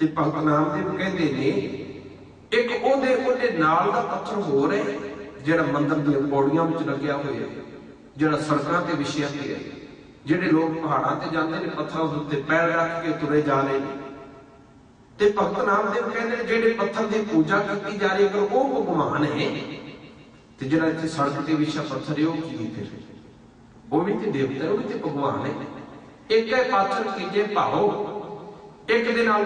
S1: ਤੇ ਭਗਤ ਨਾਮਦੇਵ ਕਹਿੰਦੇ ਨੇ ਇੱਕ ਉਹਦੇ ਉਹਦੇ ਨਾਲ ਦਾ ਪੱਥਰ ਹੋਰ ਹੈ ਜਿਹੜਾ ਮੰਦਰ ਦੀਆਂ ਪੌੜੀਆਂ ਵਿੱਚ ਲੱਗਿਆ ਹੋਇਆ ਹੈ ਜਿਹੜਾ ਸੜਕਾਂ ਤੇ ਵਿਛਿਆ ਤੇ ਹੈ, ਜਿਹੜੇ ਲੋਕ ਪਹਾੜਾਂ ਤੇ ਜਾਂਦੇ ਨੇ, ਪੱਥਰਾਂ ਉੱਤੇ ਪੈਰ ਰੱਖ ਕੇ ਤੁਰੇ ਜਾ ਰਹੇ ਨੇ। ਤੇ ਭਗਤ ਨਾਮਦੇਵ ਕਹਿੰਦੇ ਨੇ, ਜਿਹੜੇ ਪੱਥਰ ਦੀ ਪੂਜਾ ਕੀਤੀ ਜਾ ਰਹੀ ਹੈ ਉਹ ਭਗਵਾਨ ਹੈ। ਤੇ ਜਿਹੜਾ ਇੱਥੇ ਸੜਕ ਤੇ ਵਿਛਿਆ ਪੱਥਰ ਹੈ, ਉਹ ਕੀ ਫਿਰ? ਉਹ ਵੀ ਤੇ ਦੇਵਤਾ ਉਹ ਵੀ ਤੇ ਭਗਵਾਨ ਹੈ। ਇੱਕ ਹੈ ਪਾਥਰ ਕੀਜੇ ਭਾਓ। ਇੱਕ ਦੇ ਨਾਲ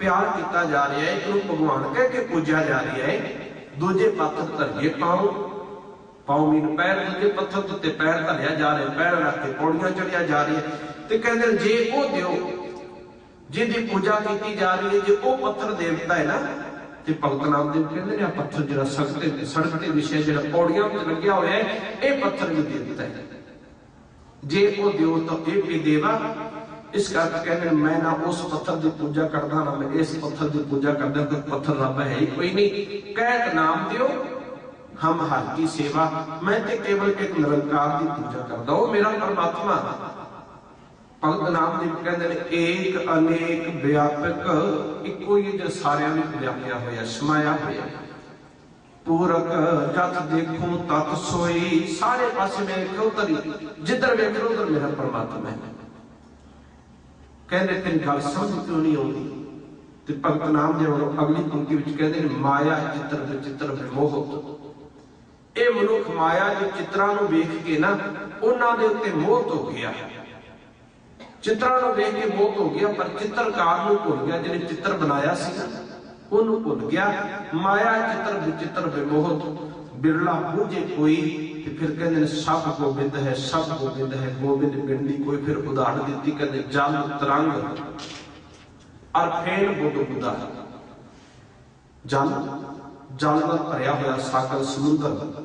S1: ਪਿਆਰ ਕੀਤਾ ਜਾ ਰਿਹਾ ਹੈ, ਇੱਕ ਨੂੰ ਭਗਵਾਨ ਕਹਿ ਕੇ ਪੂਜਿਆ ਜਾ ਰਿਹਾ ਹੈ। ਦੂਜੇ ਪਾਥਰ ਧਰਜੇ ਪਾਓ। ਪਾਉ ਮੀਨ ਪੈਰ ਦੂਜੇ ਪੱਥਰ ਦੇ ਉੱਤੇ ਪੈਰ ਧਰਿਆ ਜਾ ਰਿਹਾ ਪੈਰ ਰੱਖ ਕੇ ਪੌੜੀਆਂ ਚੜਿਆ ਜਾ ਰਹੀ ਹੈ ਤੇ ਕਹਿੰਦੇ ਨੇ, ਜੇ ਉਹ ਦਿਓ ਜਿਹਦੀ ਪੂਜਾ ਕੀਤੀ ਜਾ ਰਹੀ ਹੈ ਜੇ ਉਹ ਪੱਥਰ ਦੇਵਤਾ ਹੈ ਨਾ ਤੇ ਭਗਤ ਨਾਮਦੇਵ ਕਹਿੰਦੇ ਨੇ ਆ ਪੱਥਰ ਜਿਹੜਾ ਸੜਕ ਤੇ ਸੜਕ ਤੇ ਵਿਛਿਆ ਜਿਹੜਾ ਪੌੜੀਆਂ ਵਿੱਚ ਲੱਗਿਆ ਹੋਇਆ ਹੈ ਇਹ ਪੱਥਰ ਵੀ ਦੇਵਤਾ ਹੈ ਜੇ ਉਹ ਦਿਓ ਤਾਂ ਇਹ ਵੀ ਦੇਵਾ ਇਸ ਕਰਕੇ ਕਹਿੰਦੇ ਨੇ, ਮੈਂ ਨਾ ਉਸ ਪੱਥਰ ਦੀ ਪੂਜਾ ਕਰਦਾ ਨਾ ਮੈਂ ਇਸ ਪੱਥਰ ਦੀ ਪੂਜਾ ਕਰਦਾ ਕੋਈ ਪੱਥਰ ਰੱਬ ਹੈ ਹੀ ਕੋਈ ਨਹੀਂ ਕਹਿਤ ਨਾਮ ਦਿਓ ਹਮ ਹਰ ਕੀ ਸੇਵਾ, ਮੈਂ ਤੇ ਕੇਵਲ ਇੱਕ ਨਿਰੰਕਾਰ ਦੀ ਪੂਜਾ ਕਰਦਾ ਉਹ ਮੇਰਾ ਪਰਮਾਤਮਾ। ਭਗਤ ਨਾਮਦੇਵ ਕਹਿੰਦੇ ਨੇ, ਏਕ ਅਨੇਕ ਵਿਆਪਕ, ਇੱਕੋ ਹੀ ਜੋ ਸਾਰਿਆਂ ਵਿੱਚ ਵਿਆਪਿਆ ਹੋਇਆ, ਸਮਾਇਆ ਹੋਇਆ। ਪੂਰਕ ਜਤ ਦੇਖੂੰ, ਤਤ ਸੋਈ, ਸਾਰੇ ਪਾਸੇ ਵੇਖੋ ਤਰੀ, ਜਿੱਧਰ ਵੇਖੋ ਉਧਰ ਮੇਰਾ ਪਰਮਾਤਮਾ ਹੈ। ਕਹਿੰਦੇ ਤੈਨੂੰ ਗੱਲ ਸਮਝ ਕਿਉਂ ਨਹੀਂ ਆਉਂਦੀ? ਤੇ ਭਗਤ ਨਾਮ ਦੇ ਵੱਲੋਂ ਅਗਲੀ ਪੰਕਤੀ ਵਿੱਚ ਕਹਿੰਦੇ ਨੇ, ਮਾਇਆ ਚਿੱਤਰ ਚਿੱਤਰ ਵਿਮੋਹਤ ਇਹ ਮਨੁੱਖ ਮਾਇਆ ਦੇ ਚਿੱਤਰਾਂ ਨੂੰ ਵੇਖ ਕੇ ਨਾ ਉਹਨਾਂ ਦੇ ਉੱਤੇ ਮੋਹਤ ਹੋ ਗਿਆ। ਚਿੱਤਰਾਂ ਨੂੰ ਵੇਖ ਕੇ ਮੋਹਤ ਹੋ ਗਿਆ, ਪਰ ਚਿੱਤਰਕਾਰ ਨੂੰ ਭੁੱਲ ਗਿਆ, ਜਿਹਨੇ ਚਿੱਤਰ ਬਣਾਇਆ ਸੀ ਉਹਨੂੰ ਭੁੱਲ ਗਿਆ। ਮਾਇਆ ਚਿੱਤਰ ਵਿਚਿੱਤਰ ਵਿਮੋਹਤ, ਬਿਰਲਾ ਬੂਝੇ ਕੋਈ, ਤੇ ਫਿਰ ਕਹਿੰਦੇ ਨੇ, ਸਭ ਗੋਬਿੰਦ ਹੈ, ਸਭ ਗੋਬਿੰਦ ਹੈ, ਗੋਬਿੰਦ ਪਿੰਡੀ ਕੋਈ ਫਿਰ ਉਦਾਹਰਣ ਦਿੱਤੀ, ਕਹਿੰਦੇ, ਜਲ ਤਰੰਗ। ਅਰ ਫੇਨ ਬੁੱਧ ਬੁੱਧਾ। ਜਲ ਜਲ ਨਾਲ ਭਰਿਆ ਹੋਇਆ ਸਾਗਰ ਸਮੁੰਦਰ।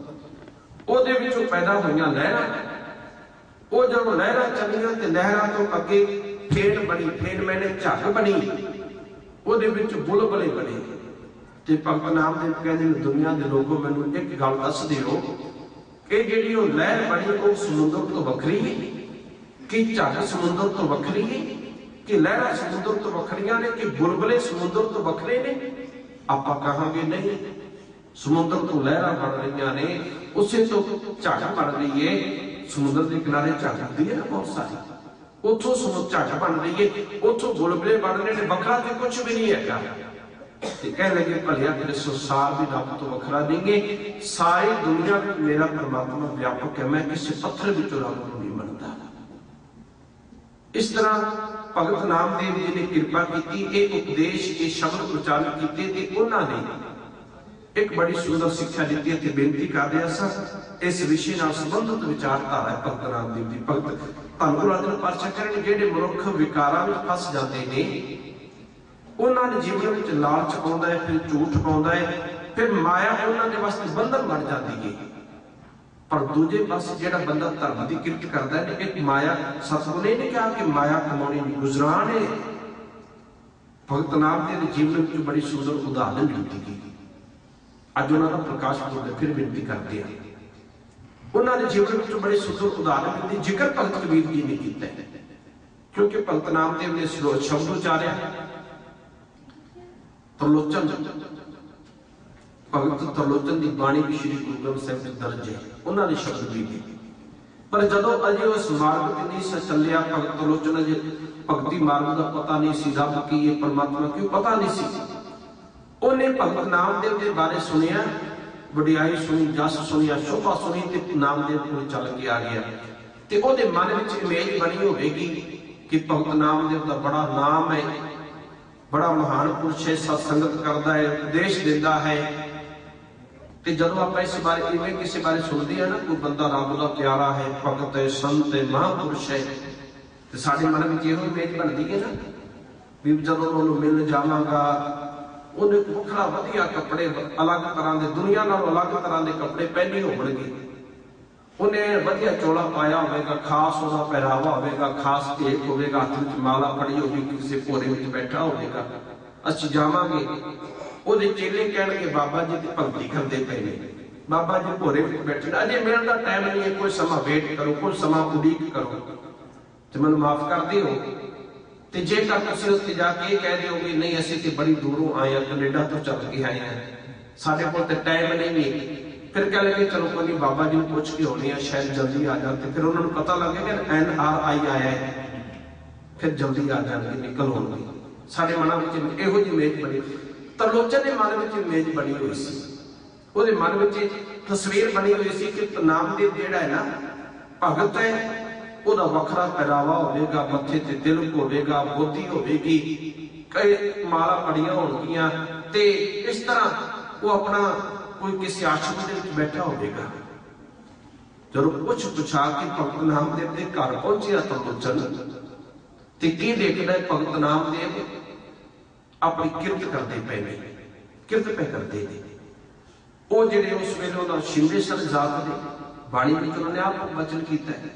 S1: ਉਹਦੇ ਵਿੱਚੋਂ ਪੈਦਾ ਹੋਈਆਂ ਲਹਿਰਾਂ। ਉਹ ਜਦੋਂ ਲਹਿਰਾਂ ਚੱਲੀਆਂ ਤੇ ਲਹਿਰਾਂ ਤੋਂ ਅੱਗੇ ਫੇਨ ਬਣੀ ਫੇਨ ਮੈਨੇ ਝੱਗ ਬਣੀ। ਉਹਦੇ ਵਿੱਚ ਬੁਲਬਲੇ ਬਣੇ। ਤੇ ਭਗਤ ਨਾਮਦੇਵ ਕਹਿੰਦੇ ਨੇ, ਦੁਨੀਆ ਦੇ ਲੋਕੋ ਮੈਨੂੰ ਇੱਕ ਗੱਲ ਦੱਸ ਦਿਓ ਕਿ ਜਿਹੜੀ ਉਹ ਲਹਿਰ ਬਣੀ, ਉਹ ਸਮੁੰਦਰ ਤੋਂ ਵੱਖਰੀ ਹੈ ਕਿ ਝੱਗ ਸਮੁੰਦਰ ਤੋਂ ਵੱਖਰੀ ਹੈ? ਕਿ ਲਹਿਰਾਂ ਸਮੁੰਦਰ ਤੋਂ ਵੱਖਰੀਆਂ ਨੇ, ਕਿ ਬੁਲਬਲੇ ਸਮੁੰਦਰ ਤੋਂ ਵੱਖਰੇ ਨੇ? ਆਪਾਂ ਕਹਾਂਗੇ ਨਹੀਂ। ਸਮੁੰਦਰ ਤੋਂ ਲਹਿਰਾਂ ਬਣ ਰਹੀਆਂ ਨੇ, ਉਸੇ ਤੋਂ ਝੱਗ ਬਣ ਰਹੀ ਹੈ ਸਮੁੰਦਰ ਦੇ ਕਿਨਾਰੇ ਝੱਗ ਹੁੰਦੀ ਹੈ ਨਾ ਬਹੁਤ ਸਾਰੀ। ਉੱਥੋਂ ਸਮੁੰਦਰ ਝੱਗ ਬਣ ਰਹੀ ਹੈ ਉੱਥੋਂ ਬੁਲਬਲੇ ਬਣ ਰਹੇ ਨੇ, ਵੱਖਰਾ ਤੇ ਕੁਝ ਵੀ ਨਹੀਂ ਹੈਗਾ। ਤੇ ਕਹਿ ਲਗੇ, ਭਲਿਆ ਤੇਰੇ ਸੰਸਾਰ ਵੀ ਰੱਬ ਤੋਂ ਵੱਖਰਾ ਨਹੀਂਗੇ ਸਾਰੀ ਦੁਨੀਆ ਵਿੱਚ ਮੇਰਾ ਪਰਮਾਤਮਾ ਵਿਆਪਕ ਹੈ, ਮੈਂ ਕਿਸੇ ਪੱਥਰ ਵਿੱਚੋਂ ਰੱਬ ਨੂੰ ਨਹੀਂ ਮੰਨਦਾ। ਇਸ ਤਰ੍ਹਾਂ ਭਗਤ ਨਾਮਦੇਵ ਜੀ ਨੇ ਕਿਰਪਾ ਕੀਤੀ, ਇਹ ਉਪਦੇਸ਼, ਇਹ ਸ਼ਬਦ ਉਚਾਰਨ ਕੀਤੇ ਤੇ ਉਹਨਾਂ ਨੇ ਇੱਕ ਬੜੀ ਸੁੰਦਰ ਸਿੱਖਿਆ ਦਿੱਤੀ ਅਤੇ ਬੇਨਤੀ ਕਰਦੇ ਹਾਂ ਸਰ, ਇਸ ਵਿਸ਼ੇ ਨਾਲ ਸੰਬੰਧਿਤ ਵਿਚਾਰਧਾਰਾ ਹੈ ਭਗਤ ਨਾਮਦੇਵ ਦੀ ਭਗਤ। ਧੰਨ ਗੁਰੂ ਅਰਜਨ ਪਾਤਸ਼ਾਹ ਕਰਨ ਜਿਹੜੇ ਮਨੁੱਖ ਵਿਕਾਰਾਂ ਵਿੱਚ ਫਸ ਜਾਂਦੇ ਨੇ, ਉਹਨਾਂ ਦੇ ਜੀਵਨ ਵਿੱਚ ਲਾਲਚ ਆਉਂਦਾ ਹੈ, ਫਿਰ ਝੂਠ ਪਾਉਂਦਾ ਹੈ, ਫਿਰ ਮਾਇਆ ਉਹਨਾਂ ਦੇ ਵਾਸਤੇ ਬੰਧਨ ਬਣ ਜਾਂਦੀ ਹੈ। ਪਰ ਦੂਜੇ ਪਾਸੇ ਜਿਹੜਾ ਬੰਦਾ ਧਰਮ ਦੀ ਕਿਰਤ ਕਰਦਾ ਹੈ, ਇੱਕ ਮਾਇਆ ਸਤਿਗੁਰੂ ਨੇ ਨਹੀਂ ਕਿਹਾ ਕਿ ਮਾਇਆ ਕਮਾਉਣੀ ਨਹੀਂ ਗੁਜ਼ਰਾਨ ਹੈ। ਭਗਤ ਨਾਮ ਦੇ ਜੀਵਨ ਵਿੱਚ ਬੜੀ ਸੁੰਦਰ ਉਦਾਹਰਨ ਦਿੱਤੀ ਗਈ ਅੱਜ ਉਹਨਾਂ ਦਾ ਪ੍ਰਕਾਸ਼ ਪੁਰਬ ਫਿਰ ਬੇਨਤੀ ਕਰਦੇ ਆ। ਉਹਨਾਂ ਦੇ ਜੀਵਨ ਵਿੱਚ ਬੜੇ ਸੁੰਦਰ ਉਦਾਹਰਨ ਦਿੱਤੀ, ਜ਼ਿਕਰ ਭਗਤ ਕਬੀਰ ਜੀ ਨੇ ਕੀਤਾ ਹੈ। ਕਿਉਂਕਿ ਭਗਤ ਨਾਮਦੇਵ ਨੇ ਸ਼ਬਦ ਸ਼ਬਦ ਉਚਾਰਿਆ। ਤਰਲੋਚਨ, ਭਗਤ ਤਰਲੋਚਨ ਦੀ ਬਾਣੀ ਵੀ ਸ੍ਰੀ ਗੁਰੂ ਗ੍ਰੰਥ ਸਾਹਿਬ ਵਿੱਚ ਦਰਜ ਹੈ। ਉਹਨਾਂ ਨੇ ਸ਼ਬਦ ਵੀ ਨੇ ਪਰ ਜਦੋਂ ਅਜੇ ਉਸ ਮਾਰਗ ਤੇ ਨਹੀਂ ਚੱਲਿਆ, ਭਗਤ ਤਰਲੋਚਨ ਅਜੇ ਭਗਤੀ ਮਾਰਗ ਦਾ ਪਤਾ ਨਹੀਂ ਸੀ, ਰੱਬ ਕੀ ਹੈ, ਪਰਮਾਤਮਾ ਕਿਉਂ ਪਤਾ ਨਹੀਂ ਸੀ। ਉਹਨੇ ਭਗਤ ਨਾਮਦੇਵ ਦੇ ਬਾਰੇ ਸੁਣਿਆ, ਵਡਿਆਈ ਸੁਣੀ, ਜਸ ਸੁਣਿਆ ਸ਼ੋਭਾ ਸੁਣੀ ਤੇ ਨਾਮਦੇਵ ਕੋਲ ਚੱਲ ਕੇ ਆ ਗਿਆ। ਤੇ ਉਹਦੇ ਮਨ ਵਿੱਚ ਇਮੇਜ ਬਣੀ ਹੋਵੇਗੀ ਕਿ ਭਗਤ ਨਾਮਦੇਵ ਦਾ ਬੜਾ ਨਾਮ ਹੈ, ਬੜਾ ਮਹਾਨ ਪੁਰਸ਼ ਹੈ, ਸਤਸੰਗਤ ਕਰਦਾ ਹੈ, ਉਪਦੇਸ਼ ਦਿੰਦਾ ਹੈ। ਤੇ ਜਦੋਂ ਆਪਾਂ ਇਸ ਬਾਰੇ, ਇਵੇਂ ਕਿਸੇ ਬਾਰੇ ਸੁਣਦੇ ਆ ਨਾ, ਕੋਈ ਬੰਦਾ ਰੱਬ ਦਾ ਪਿਆਰਾ ਹੈ, ਭਗਤ ਹੈ, ਸੰਤ ਹੈ, ਮਹਾਂਪੁਰਸ਼ ਹੈ, ਤੇ ਸਾਡੇ ਮਨ ਵਿੱਚ ਇਹੋ ਇਮੇਜ ਬਣਦੀ ਹੈ ਨਾ, ਵੀ ਜਦੋਂ ਉਹਨੂੰ ਮਿਲਣ ਜਾਵਾਂਗਾ ਉਹਨੇ ਵੱਖਰਾ ਵਧੀਆ ਕੱਪੜੇ ਅਲੱਗ ਤਰ੍ਹਾਂ ਦੇ, ਦੁਨੀਆ ਨਾਲੋਂ ਅਲੱਗ ਤਰ੍ਹਾਂ ਦੇ ਕੱਪੜੇ ਪਹਿਨੇ ਹੋਣਗੇ। ਉਹਨੇ ਵਧੀਆ ਚੋਲਾ ਪਾਇਆ ਹੋਵੇਗਾ, ਖਾਸ ਉਹਦਾ ਪਹਿਰਾਵਾ ਹੋਵੇਗਾ, ਖਾਸ ਟੇਕ ਹੋਵੇਗਾ, ਹੱਥ ਵਿੱਚ ਮਾਲਾ ਫੜੀ ਹੋਵੇਗੀ ਕਿਸੇ ਭੋਰੇ ਵਿੱਚ ਬੈਠਾ ਹੋਵੇਗਾ। ਅਸੀਂ ਜਾਵਾਂਗੇ। ਉਹਦੇ ਚੇਲੇ ਕਹਿਣਗੇ, ਬਾਬਾ ਜੀ ਦੀ ਭਗਤੀ ਕਰਦੇ ਪਏ ਨੇ। ਬਾਬਾ ਜੀ ਭੋਰੇ ਵਿੱਚ ਬੈਠੇ ਅਜੇ ਮਿਲਣ ਦਾ ਟਾਈਮ ਨਹੀਂ ਹੈ। ਕੋਈ ਸਮਾਂ ਵੇਟ ਕਰੋ, ਕੋਈ ਸਮਾਂ ਉਡੀਕ ਕਰੋ। ਤੇ ਮੈਨੂੰ ਮਾਫ ਕਰ ਦਿਓ। ਤੇ ਜੇਕਰ ਤੁਸੀਂ ਉੱਥੇ ਜਾ ਕੇ ਇਹ ਕਹਿ ਦਿਓਗੇ ਨਹੀਂ, ਅਸੀਂ ਤੇ ਬੜੀ ਦੂਰੋਂ ਆਏ ਆ ਕੈਨੇਡਾ ਤੋਂ ਚੱਲ ਕੇ ਆਏ ਆ ਸਾਡੇ ਕੋਲ ਤੇ ਟਾਈਮ ਨਹੀਂ ਵੀ। ਫਿਰ ਕਹਿ ਲਗੇ ਚਲੋ ਕੋਈ ਨਹੀਂ ਬਾਬਾ ਜੀ ਨੂੰ ਪੁੱਛ ਕੇ ਹੋਣੀ ਆ ਸ਼ਾਇਦ ਜਲਦੀ ਆ ਜਾਣ ਤੇ ਫਿਰ ਉਹਨਾਂ ਨੂੰ ਪਤਾ ਲੱਗੇਗਾ ਕਿ ਐਨ ਆਰ ਆਈ ਆਇਆ ਹੈ। ਫਿਰ ਜਲਦੀ ਆ ਜਾਣਗੇ, ਨਿਕਲ ਹੋਣਗੇ ਸਾਡੇ ਮਨਾਂ ਵਿੱਚ ਇਹੋ ਜਿਹੀ ਮੇਜ਼ ਬਣੀ ਤਰਲੋਚਨ ਦੇ ਮਨ ਵਿੱਚ ਇਮੇਜ ਬਣੀ ਹੋਈ ਸੀ। ਉਹਦੇ ਮਨ ਵਿੱਚ ਤਸਵੀਰ ਬਣੀ ਹੋਈ ਸੀ ਕਿ ਨਾਮਦੇਵ ਜਿਹੜਾ ਹੈ ਨਾ, ਭਗਤ ਹੈ ਉਹਦਾ ਵੱਖਰਾ ਪਹਿਰਾਵਾ ਹੋਵੇਗਾ, ਮੱਥੇ ਤੇ ਦਿਲ ਹੋਵੇਗਾ ਬੋਧੀ ਹੋਵੇਗੀ, ਕਈ ਮਾਲਾ ਪੜੀਆਂ ਹੋਣਗੀਆਂ ਤੇ ਇਸ ਤਰ੍ਹਾਂ ਉਹ ਆਪਣਾ ਕੋਈ ਕਿਸੇ ਆਸ਼ਰਮ ਦੇ ਵਿੱਚ ਬੈਠਾ ਹੋਵੇਗਾ। ਜਦੋਂ ਪੁੱਛ ਪੁਛਾ ਕੇ ਭਗਤ ਨਾਮਦੇਵ ਦੇ ਘਰ ਪਹੁੰਚਿਆ ਤਾਂ ਪੁੱਛਣ ਤੇ ਕੀ ਦੇਖਦਾ ਹੈ ਭਗਤ ਨਾਮਦੇਵ? ਆਪਣੀ ਕਿਰਤ ਕਰਦੇ ਪਏ ਨੇ, ਕਿਰਤ ਪੈ ਕਰਦੇ ਨੇ। ਉਹ ਜਿਹੜੇ ਉਸ ਵੇਲੇ ਉਹਦਾ ਸ਼ਿੰਦੇ ਸਰ ਜਾਤ ਦੇ ਬਾਣੀ ਵਿੱਚ ਉਹਨਾਂ ਆਪ ਬਚਨ ਕੀਤਾ ਹੈ।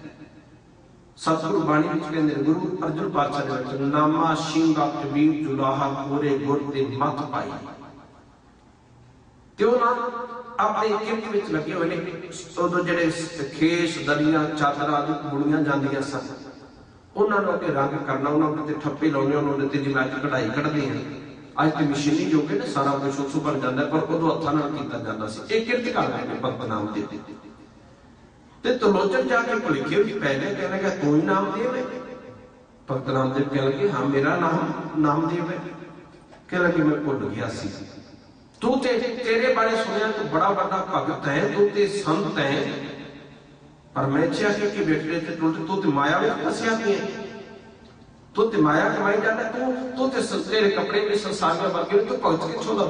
S1: ਸਤਿਗੁਰੂ ਬਾਣੀ ਵਿੱਚ ਕਹਿੰਦੇ ਨੇ, ਗੁਰੂ ਅਰਜਨ ਪਾਤਸ਼ਾਹ ਦੇ ਵਿੱਚ ਨਾਮਾ ਸਿੰਘਾ ਕਬੀਰ ਜੁਲਾਹਾ ਪੂਰੇ ਗੁਰ ਤੇ ਮਤ ਪਾਈ। ਤੇ ਉਹ ਨਾ ਆਪਣੇ ਕਿਰਤ ਵਿੱਚ ਲੱਗੇ ਹੋਏ ਨੇ। ਉਦੋਂ ਜਿਹੜੇ ਖੇਸ ਦਲੀਆਂ ਚਾਦਰਾਂ ਆਦਿ ਬੁਣੀਆਂ ਜਾਂਦੀਆਂ ਸਨ, ਉਹਨਾਂ ਨੂੰ ਅੱਗੇ ਰੰਗ ਕਰਨਾ, ਉਹਨਾਂ ਉੱਤੇ ਠੱਪੇ ਲਾਉਣੇ, ਉਹਨਾਂ ਦੇ ਤੇ ਜਿਵੇਂ ਕਢਾਈ ਕੱਢਦੇ ਆ। ਅੱਜ ਤੇ ਮਸ਼ੀਨੀ ਯੁੱਗ ਹੈ ਸਾਰਾ ਕੁਝ ਉੱਥੋਂ ਬਣ ਜਾਂਦਾ, ਪਰ ਉਦੋਂ ਹੱਥਾਂ ਨਾਲ ਕੀਤਾ ਜਾਂਦਾ ਸੀ। ਇਹ ਕਿਰਤ ਕਰਦੇ ਨੇ ਭਗਤ ਨਾਮ ਦੇ ਤੇ ਤਲੋਚਨ ਜਾ ਕੇ ਭੁਲੇਖੇ ਵੀ ਪੈ ਗਏ ਕਹਿਣ ਲੱਗਾ ਤੂੰ ਹੀ ਨਾਮਦੇਵ ਹੈ? ਭਗਤ ਨਾਮਦੇਵ ਕਹਿਣ ਲੱਗੇ ਹਾਂ ਮੇਰਾ ਨਾਮ ਨਾਮਦੇਵ ਹੈ। ਕਹਿਣ ਲੱਗੇ ਮੈਂ ਭੁੱਲ ਗਿਆ ਸੀ। ਤੂੰ ਤੇ ਤੇਰੇ ਬਾਰੇ ਸੁਣਿਆ ਤੂੰ ਬੜਾ ਵੱਡਾ ਭਗਤ ਹੈ ਤੂੰ ਤੇ ਸੰਤ ਹੈ। ਪਰ ਮੈਂ ਚਾਹਿਆ ਕਿ ਕਿ ਬੇਟੇ ਤੇ ਤੂੰ ਤੂੰ ਤੇ ਮਾਇਆ ਵਿੱਚ ਫਸਿਆ ਕੀ ਹੈ। ਤੂੰ ਤੇ ਮਾਇਆ ਕਮਾਈ ਜਾਂਦਾ ਤੂੰ ਤੂੰ ਤੇ ਸ- ਤੇਰੇ ਕੱਪੜੇ ਵੀ ਸੰਸਾਰੀਆਂ ਵਰਗੇ ਨੇ, ਤੂੰ ਭਗਤ ਕਿੱਥੋਂ ਦਾ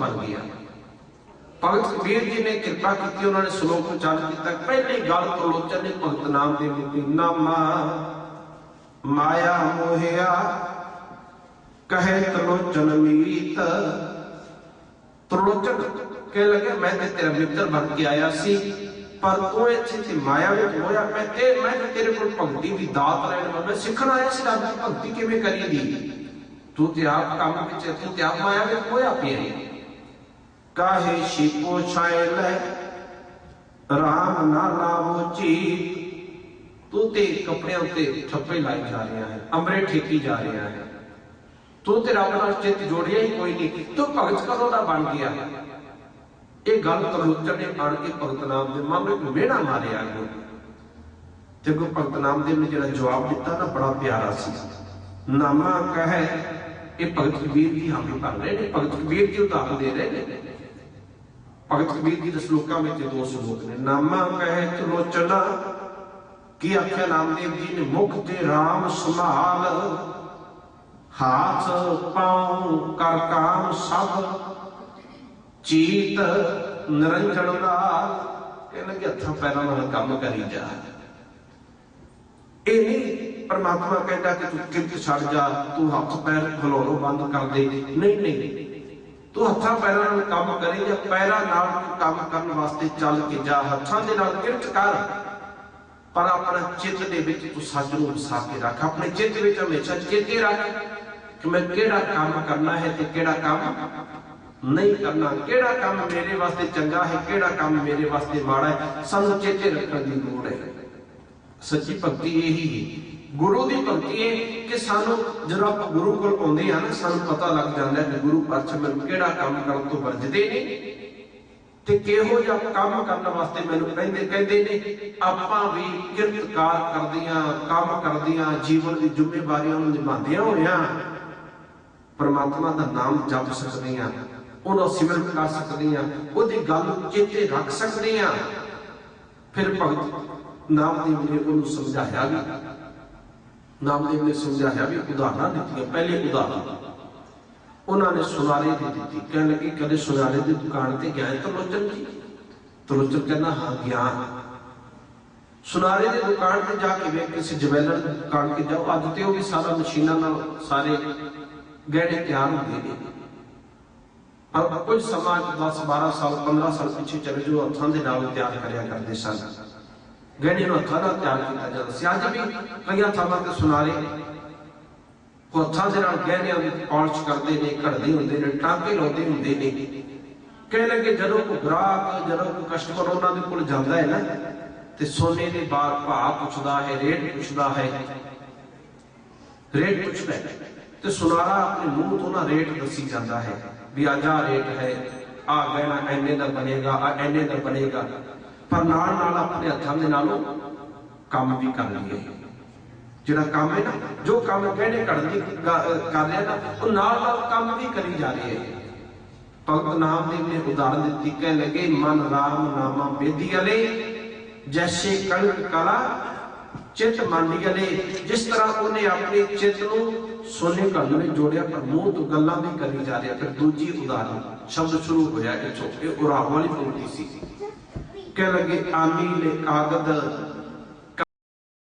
S1: ਬਣ ਗਿਆ ਭਗਤ ਕਬੀਰ ਜੀ ਨੇ ਕਿਰਪਾ ਕੀਤੀ ਉਹਨਾਂ ਨੇ ਸ਼ਲੋਕ ਉਚਾਰਨ ਕੀਤਾ। ਪਹਿਲੀ ਗੱਲ ਤੋਂ ਲੋਚਨ ਨੇ ਭਗਤ ਨਾਮ ਦੇ ਮੁਕਤੀ ਨਾਮਾ ਮਾਇਆ ਮੋਹਿਆ ਕਹੇ ਤਲੋਚਨ ਮੀਤ। ਤਲੋਚਨ ਕਹਿ ਲਗੇ, ਮੈਂ ਤੇ ਤੇਰਾ ਮਿੱਤਰ ਬਣ ਕੇ ਆਇਆ ਸੀ, ਪਰ ਤੂੰ ਇੱਥੇ ਤੇ ਮਾਇਆ ਵਿੱਚ ਹੋਇਆ। ਮੈਂ ਤੇ ਮੈਂ ਤੇ ਤੇਰੇ ਕੋਲ ਭਗਤੀ ਦੀ ਦਾਤ ਲੈਣ ਮੈਂ ਸਿੱਖਣ ਆਇਆ ਸੀ ਰੱਬ ਦੀ ਭਗਤੀ ਕਿਵੇਂ ਕਰੀਦੀ ਤੂੰ ਤੇ ਆਪ ਕੰਮ ਵਿੱਚ, ਤੂੰ ਤੇ ਆਪ ਮਾਇਆ ਵਿੱਚ ਹੋਇਆ ਪਿਆ ਹੈ। ਕਾਹੇ ਸ਼ਿਪੋ ਛਾਇ ਲੈ? ਰਾਮ ਨਾ ਲਾਵੋ ਜੀ ਤੂੰ ਤੇ ਕੱਪੜਿਆਂ ਉੱਤੇ ਠੱਪੇ ਲਾਈ ਜਾ ਰਿਹਾ ਹੈ ਅਮਰੇ ਠੇਕੀ ਜਾ ਰਿਹਾ ਹੈ। ਤੂੰ ਤੇ ਰੱਬ ਨਾਲ ਚਿੱਤ ਜੋੜਿਆ ਹੀ ਕੋਈ ਨਹੀਂ, ਤੂੰ ਭਗਤ ਕਦੋਂ ਦਾ ਬਣ ਗਿਆ? ਇਹ ਗੱਲ ਤਲੋਚਨ ਨੇ ਆਣ ਕੇ ਭਗਤ ਨਾਮ ਦੇ ਮਨ ਨੂੰ ਮਿਹਣਾ ਮਾਰਿਆ ਅੱਗੋਂ ਤੇ ਕੋ ਭਗਤ ਨਾਮ ਦੇ ਨੇ ਜਿਹੜਾ ਜਵਾਬ ਦਿੱਤਾ ਨਾ ਬੜਾ ਪਿਆਰਾ ਸੀ। ਨਾਮਾ ਕਹੇ, ਇਹ ਭਗਤ ਕਬੀਰ ਦੀ ਹਾਮੀ ਭਰ ਰਹੇ ਨੇ, ਭਗਤ ਕਬੀਰ ਦੀ ਉਦਾਹਰਨ ਦੇ ਰਹੇ ਨੇ। ਭਗਤ ਕਬੀਰ ਜੀ ਦੇ ਸ਼ਲੋਕਾਂ ਵਿੱਚ ਦੋ ਸ਼ਲੋਕ ਨੇ। ਨਾਮਾ ਕਹੇ ਤਲੋਚਨਾ ਕੀ ਆਖਿਆ ਨਾਮਦੇਵ ਜੀ ਨੇ? ਮੁਖ ਤੇ RAM ਸੰਭਾਲ, ਹਾਥ ਪਾਉ ਕਰ ਕਾਮ ਸਭ, ਚੀਤ ਨਿਰੰਜਣ ਨਾਲ। ਕਹਿੰਦੇ ਕਿ ਹੱਥਾਂ ਪੈਰਾਂ ਨਾਲ ਕੰਮ ਕਰੀ ਜਾ। ਇਹ ਨਹੀਂ, ਪਰਮਾਤਮਾ ਕਹਿੰਦਾ ਕਿ ਤੂੰ ਕਿਰਤ ਛੱਡ ਜਾ, ਤੂੰ ਹੱਥ ਪੈਰ ਖਲੋਣੋਂ ਬੰਦ ਕਰ ਦੇ। ਨਹੀਂ ਨਹੀਂ। ਤੂੰ ਹੱਥਾਂ ਪੈਰਾਂ ਨਾਲ ਕੰਮ ਕਰੀ ਜਾਂ ਪੈਰਾਂ ਨਾਲ ਕੰਮ ਕਰਨ ਵਾਸਤੇ ਚੱਲ ਕੇ ਜਾ, ਹੱਥਾਂ ਦੇ ਨਾਲ ਕਿਰਤ ਕਰ। ਪਰ ਆਪਣਾ ਚਿੱਤ ਦੇ ਵਿੱਚ ਤੂੰ ਸੱਚ ਨੂੰ ਵਸਾ ਕੇ ਰੱਖ, ਆਪਣੇ ਚਿੱਤ ਵਿੱਚ ਹਮੇਸ਼ਾ ਚੇਤੇ ਰੱਖ ਕਿ ਮੈਂ ਕਿਹੜਾ ਕੰਮ ਕਰਨਾ ਹੈ ਤੇ ਕਿਹੜਾ ਕੰਮ ਨਹੀਂ ਕਰਨਾ। ਕਿਹੜਾ ਕੰਮ ਮੇਰੇ ਵਾਸਤੇ ਚੰਗਾ ਹੈ, ਕਿਹੜਾ ਕੰਮ ਮੇਰੇ ਵਾਸਤੇ ਮਾੜਾ ਹੈ, ਸਾਨੂੰ ਚੇਤੇ ਰੱਖਣ ਦੀ ਲੋੜ ਹੈ। ਸੱਚੀ ਭਗਤੀ ਇਹੀ ਹੈ ਗੁਰੂ ਦੀ ਭਗਤੀ ਇਹ ਕਿ ਸਾਨੂੰ ਜਦੋਂ ਆਪਾਂ ਗੁਰੂ ਕੋਲ ਆਉਂਦੇ ਹਾਂ ਨਾ, ਸਾਨੂੰ ਪਤਾ ਲੱਗ ਜਾਂਦਾ ਕਿ ਗੁਰੂ ਪਰਚ ਮੈਨੂੰ ਕਿਹੜਾ ਕੰਮ ਕਰਨ ਤੋਂ ਵਰਜਦੇ ਨੇ ਤੇ ਕਿਹੋ ਜਿਹਾ ਕੰਮ ਕਰਨ ਵਾਸਤੇ ਮੈਨੂੰ ਕਹਿੰਦੇ ਕਹਿੰਦੇ ਨੇ, ਆਪਾਂ ਵੀ ਕਿਰਤਕਾਰ ਕਰਦੀਆਂ, ਕੰਮ ਕਰਦੀਆਂ, ਜੀਵਨ ਦੀ ਜ਼ਿੰਮੇਵਾਰੀਆਂ ਨੂੰ ਨਿਭਾਉਂਦਿਆਂ ਹੋਇਆਂ ਪਰਮਾਤਮਾ ਦਾ ਨਾਮ ਜਪ ਸਕਦੇ ਆ ਉਹਦਾ ਸਿਮਰਨ ਕਰ ਸਕਦੇ ਆ ਉਹਦੀ ਗੱਲ ਚੇਤੇ ਰੱਖ ਸਕਦੇ ਆ ਫਿਰ ਭਗਤ ਨਾਮਦੇਵ ਨੇ ਉਹਨੂੰ ਸਮਝਾਇਆ ਵੀ ਨਾਮਦੇਵ ਨੇ ਸਮਝਾਇਆ ਵੀ ਉਦਾਹਰਨਾਂ ਦਿੱਤੀਆਂ ਪਹਿਲੇ ਉਦਾਹਰਨ ਉਹਨਾਂ ਨੇ ਸੁਨਾਰੇ ਦੀ ਦਿੱਤੀ ਕਹਿਣ ਲੱਗੇ ਕਦੇ ਸੁਨਾਰੇ ਦੀ ਦੁਕਾਨ ਤੇ ਗਿਆ ਤਲੋਚਨ ਜੀ ਤਲੋਚਨ ਕਹਿੰਦਾ ਹਾਂ ਗਿਆ ਸੁਨਾਰੇ ਦੀ ਦੁਕਾਨ ਤੇ ਜਾ ਕੇ ਵੇਖ ਕਿਸੇ ਜਵੈਲਰ ਦੀ ਦੁਕਾਨ ਤੇ ਜਾਓ ਅੱਜ ਤੇ ਉਹ ਵੀ ਸਾਰਾ ਮਸ਼ੀਨਾਂ ਨਾਲ ਸਾਰੇ ਗਹਿਣੇ ਤਿਆਰ ਹੁੰਦੇ ਨੇ ਪਰ ਕੁਝ ਸਮਾਂ 10 12 ਸਾਲ 15 ਸਾਲ ਪਿੱਛੇ ਚਲੇ ਜਾਓ ਹੱਥਾਂ ਦੇ ਨਾਲ ਤਿਆਰ ਕਰਿਆ ਕਰਦੇ ਸਨ ਗਹਿਣੇ ਨੂੰ ਹੱਥਾਂ ਨਾਲ ਤਿਆਰ ਕੀਤਾ ਜਾਂਦਾ ਸੀ ਅੱਜ ਵੀ ਕਈਆਂ ਥਾਵਾਂ ਤੇ ਸੁਨਾਰੇ ਉਹ ਹੱਥਾਂ ਦੇ ਨਾਲ ਗਹਿਣਿਆਂ ਦੀ ਪਾਲਿਸ਼ ਕਰਦੇ ਨੇ ਘੜਦੇ ਹੁੰਦੇ ਨੇ ਟਾਂਕੇ ਲਾਉਂਦੇ ਹੁੰਦੇ ਨੇ ਕਹਿ ਲੱਗੇ ਜਦੋਂ ਕੋਈ ਗ੍ਰਾਹਕ ਜਦੋਂ ਕੋਈ ਕਸਟਮਰ ਉਹਨਾਂ ਦੇ ਕੋਲ ਜਾਂਦਾ ਹੈ ਨਾ ਤੇ ਸੋਨੇ ਦੇ ਬਾਰ ਭਾਅ ਪੁੱਛਦਾ ਹੈ ਰੇਟ ਪੁੱਛਦਾ ਹੈ ਰੇਟ ਪੁੱਛਦਾ ਹੈ ਤੇ ਸੁਨਾਰਾ ਆਪਣੇ ਮੂੰਹ ਤੋਂ ਨਾ ਰੇਟ ਦੱਸੀ ਜਾਂਦਾ ਹੈ ਵੀ ਅੱਜ ਆ ਰੇਟ ਹੈ ਆ ਗਹਿਣਾ ਐਨੇ ਦਾ ਬਣੇਗਾ ਆ ਐਨੇ ਦਾ ਬਣੇਗਾ ਪਰ ਨਾਲ ਨਾਲ ਆਪਣੇ ਹੱਥਾਂ ਦੇ ਨਾਲੋਂ ਕੰਮ ਵੀ ਕਰ ਲਈਏ ਜਿਹੜਾ ਕੰਮ ਹੈ ਨਾ, ਜੋ ਕੰਮ ਕਹਿਣੇ ਘੜਨ ਦੀ ਕਰ ਰਿਹਾ ਨਾ, ਉਹ ਨਾਲ ਨਾਲ ਕੰਮ ਵੀ ਕਰੀ ਜਾ ਰਹੀ ਹੈ। ਭਗਤ ਨਾਮਦੇਵ ਨੇ ਉਦਾਹਰਨ ਦਿੱਤੀ ਕਹਿ ਲਗੇ, ਮਨ ਰਾਮ ਨਾਮਾ ਬੇਦੀ ਅਲੇ, ਜੈਸੇ ਕਣਕ ਕਲਾ, ਚਿਤ ਮੰਡੀ ਅਲੇ। ਜਿਸ ਤਰ੍ਹਾਂ ਉਹਨੇ ਆਪਣੇ ਚਿੱਤ ਨੂੰ ਸੋਨੇ ਘੜ ਵਿੱਚ ਜੋੜਿਆ ਪਰ ਮੂੰਹ ਤੋਂ ਗੱਲਾਂ ਵੀ ਕਰੀ ਜਾ ਰਿਹਾ। ਫਿਰ ਦੂਜੀ ਉਦਾਹਰਨ ਸ਼ਬਦ ਸ਼ੁਰੂ ਹੋਇਆ ਕਿ ਚੁੱਪ ਇਹ ਉਰਾਵ ਵਾਲੀ ਬੋਲਦੀ ਸੀ। ਕਹਿ ਲਗੇ ਆਮੀ ਨੇ ਕਾਗਦ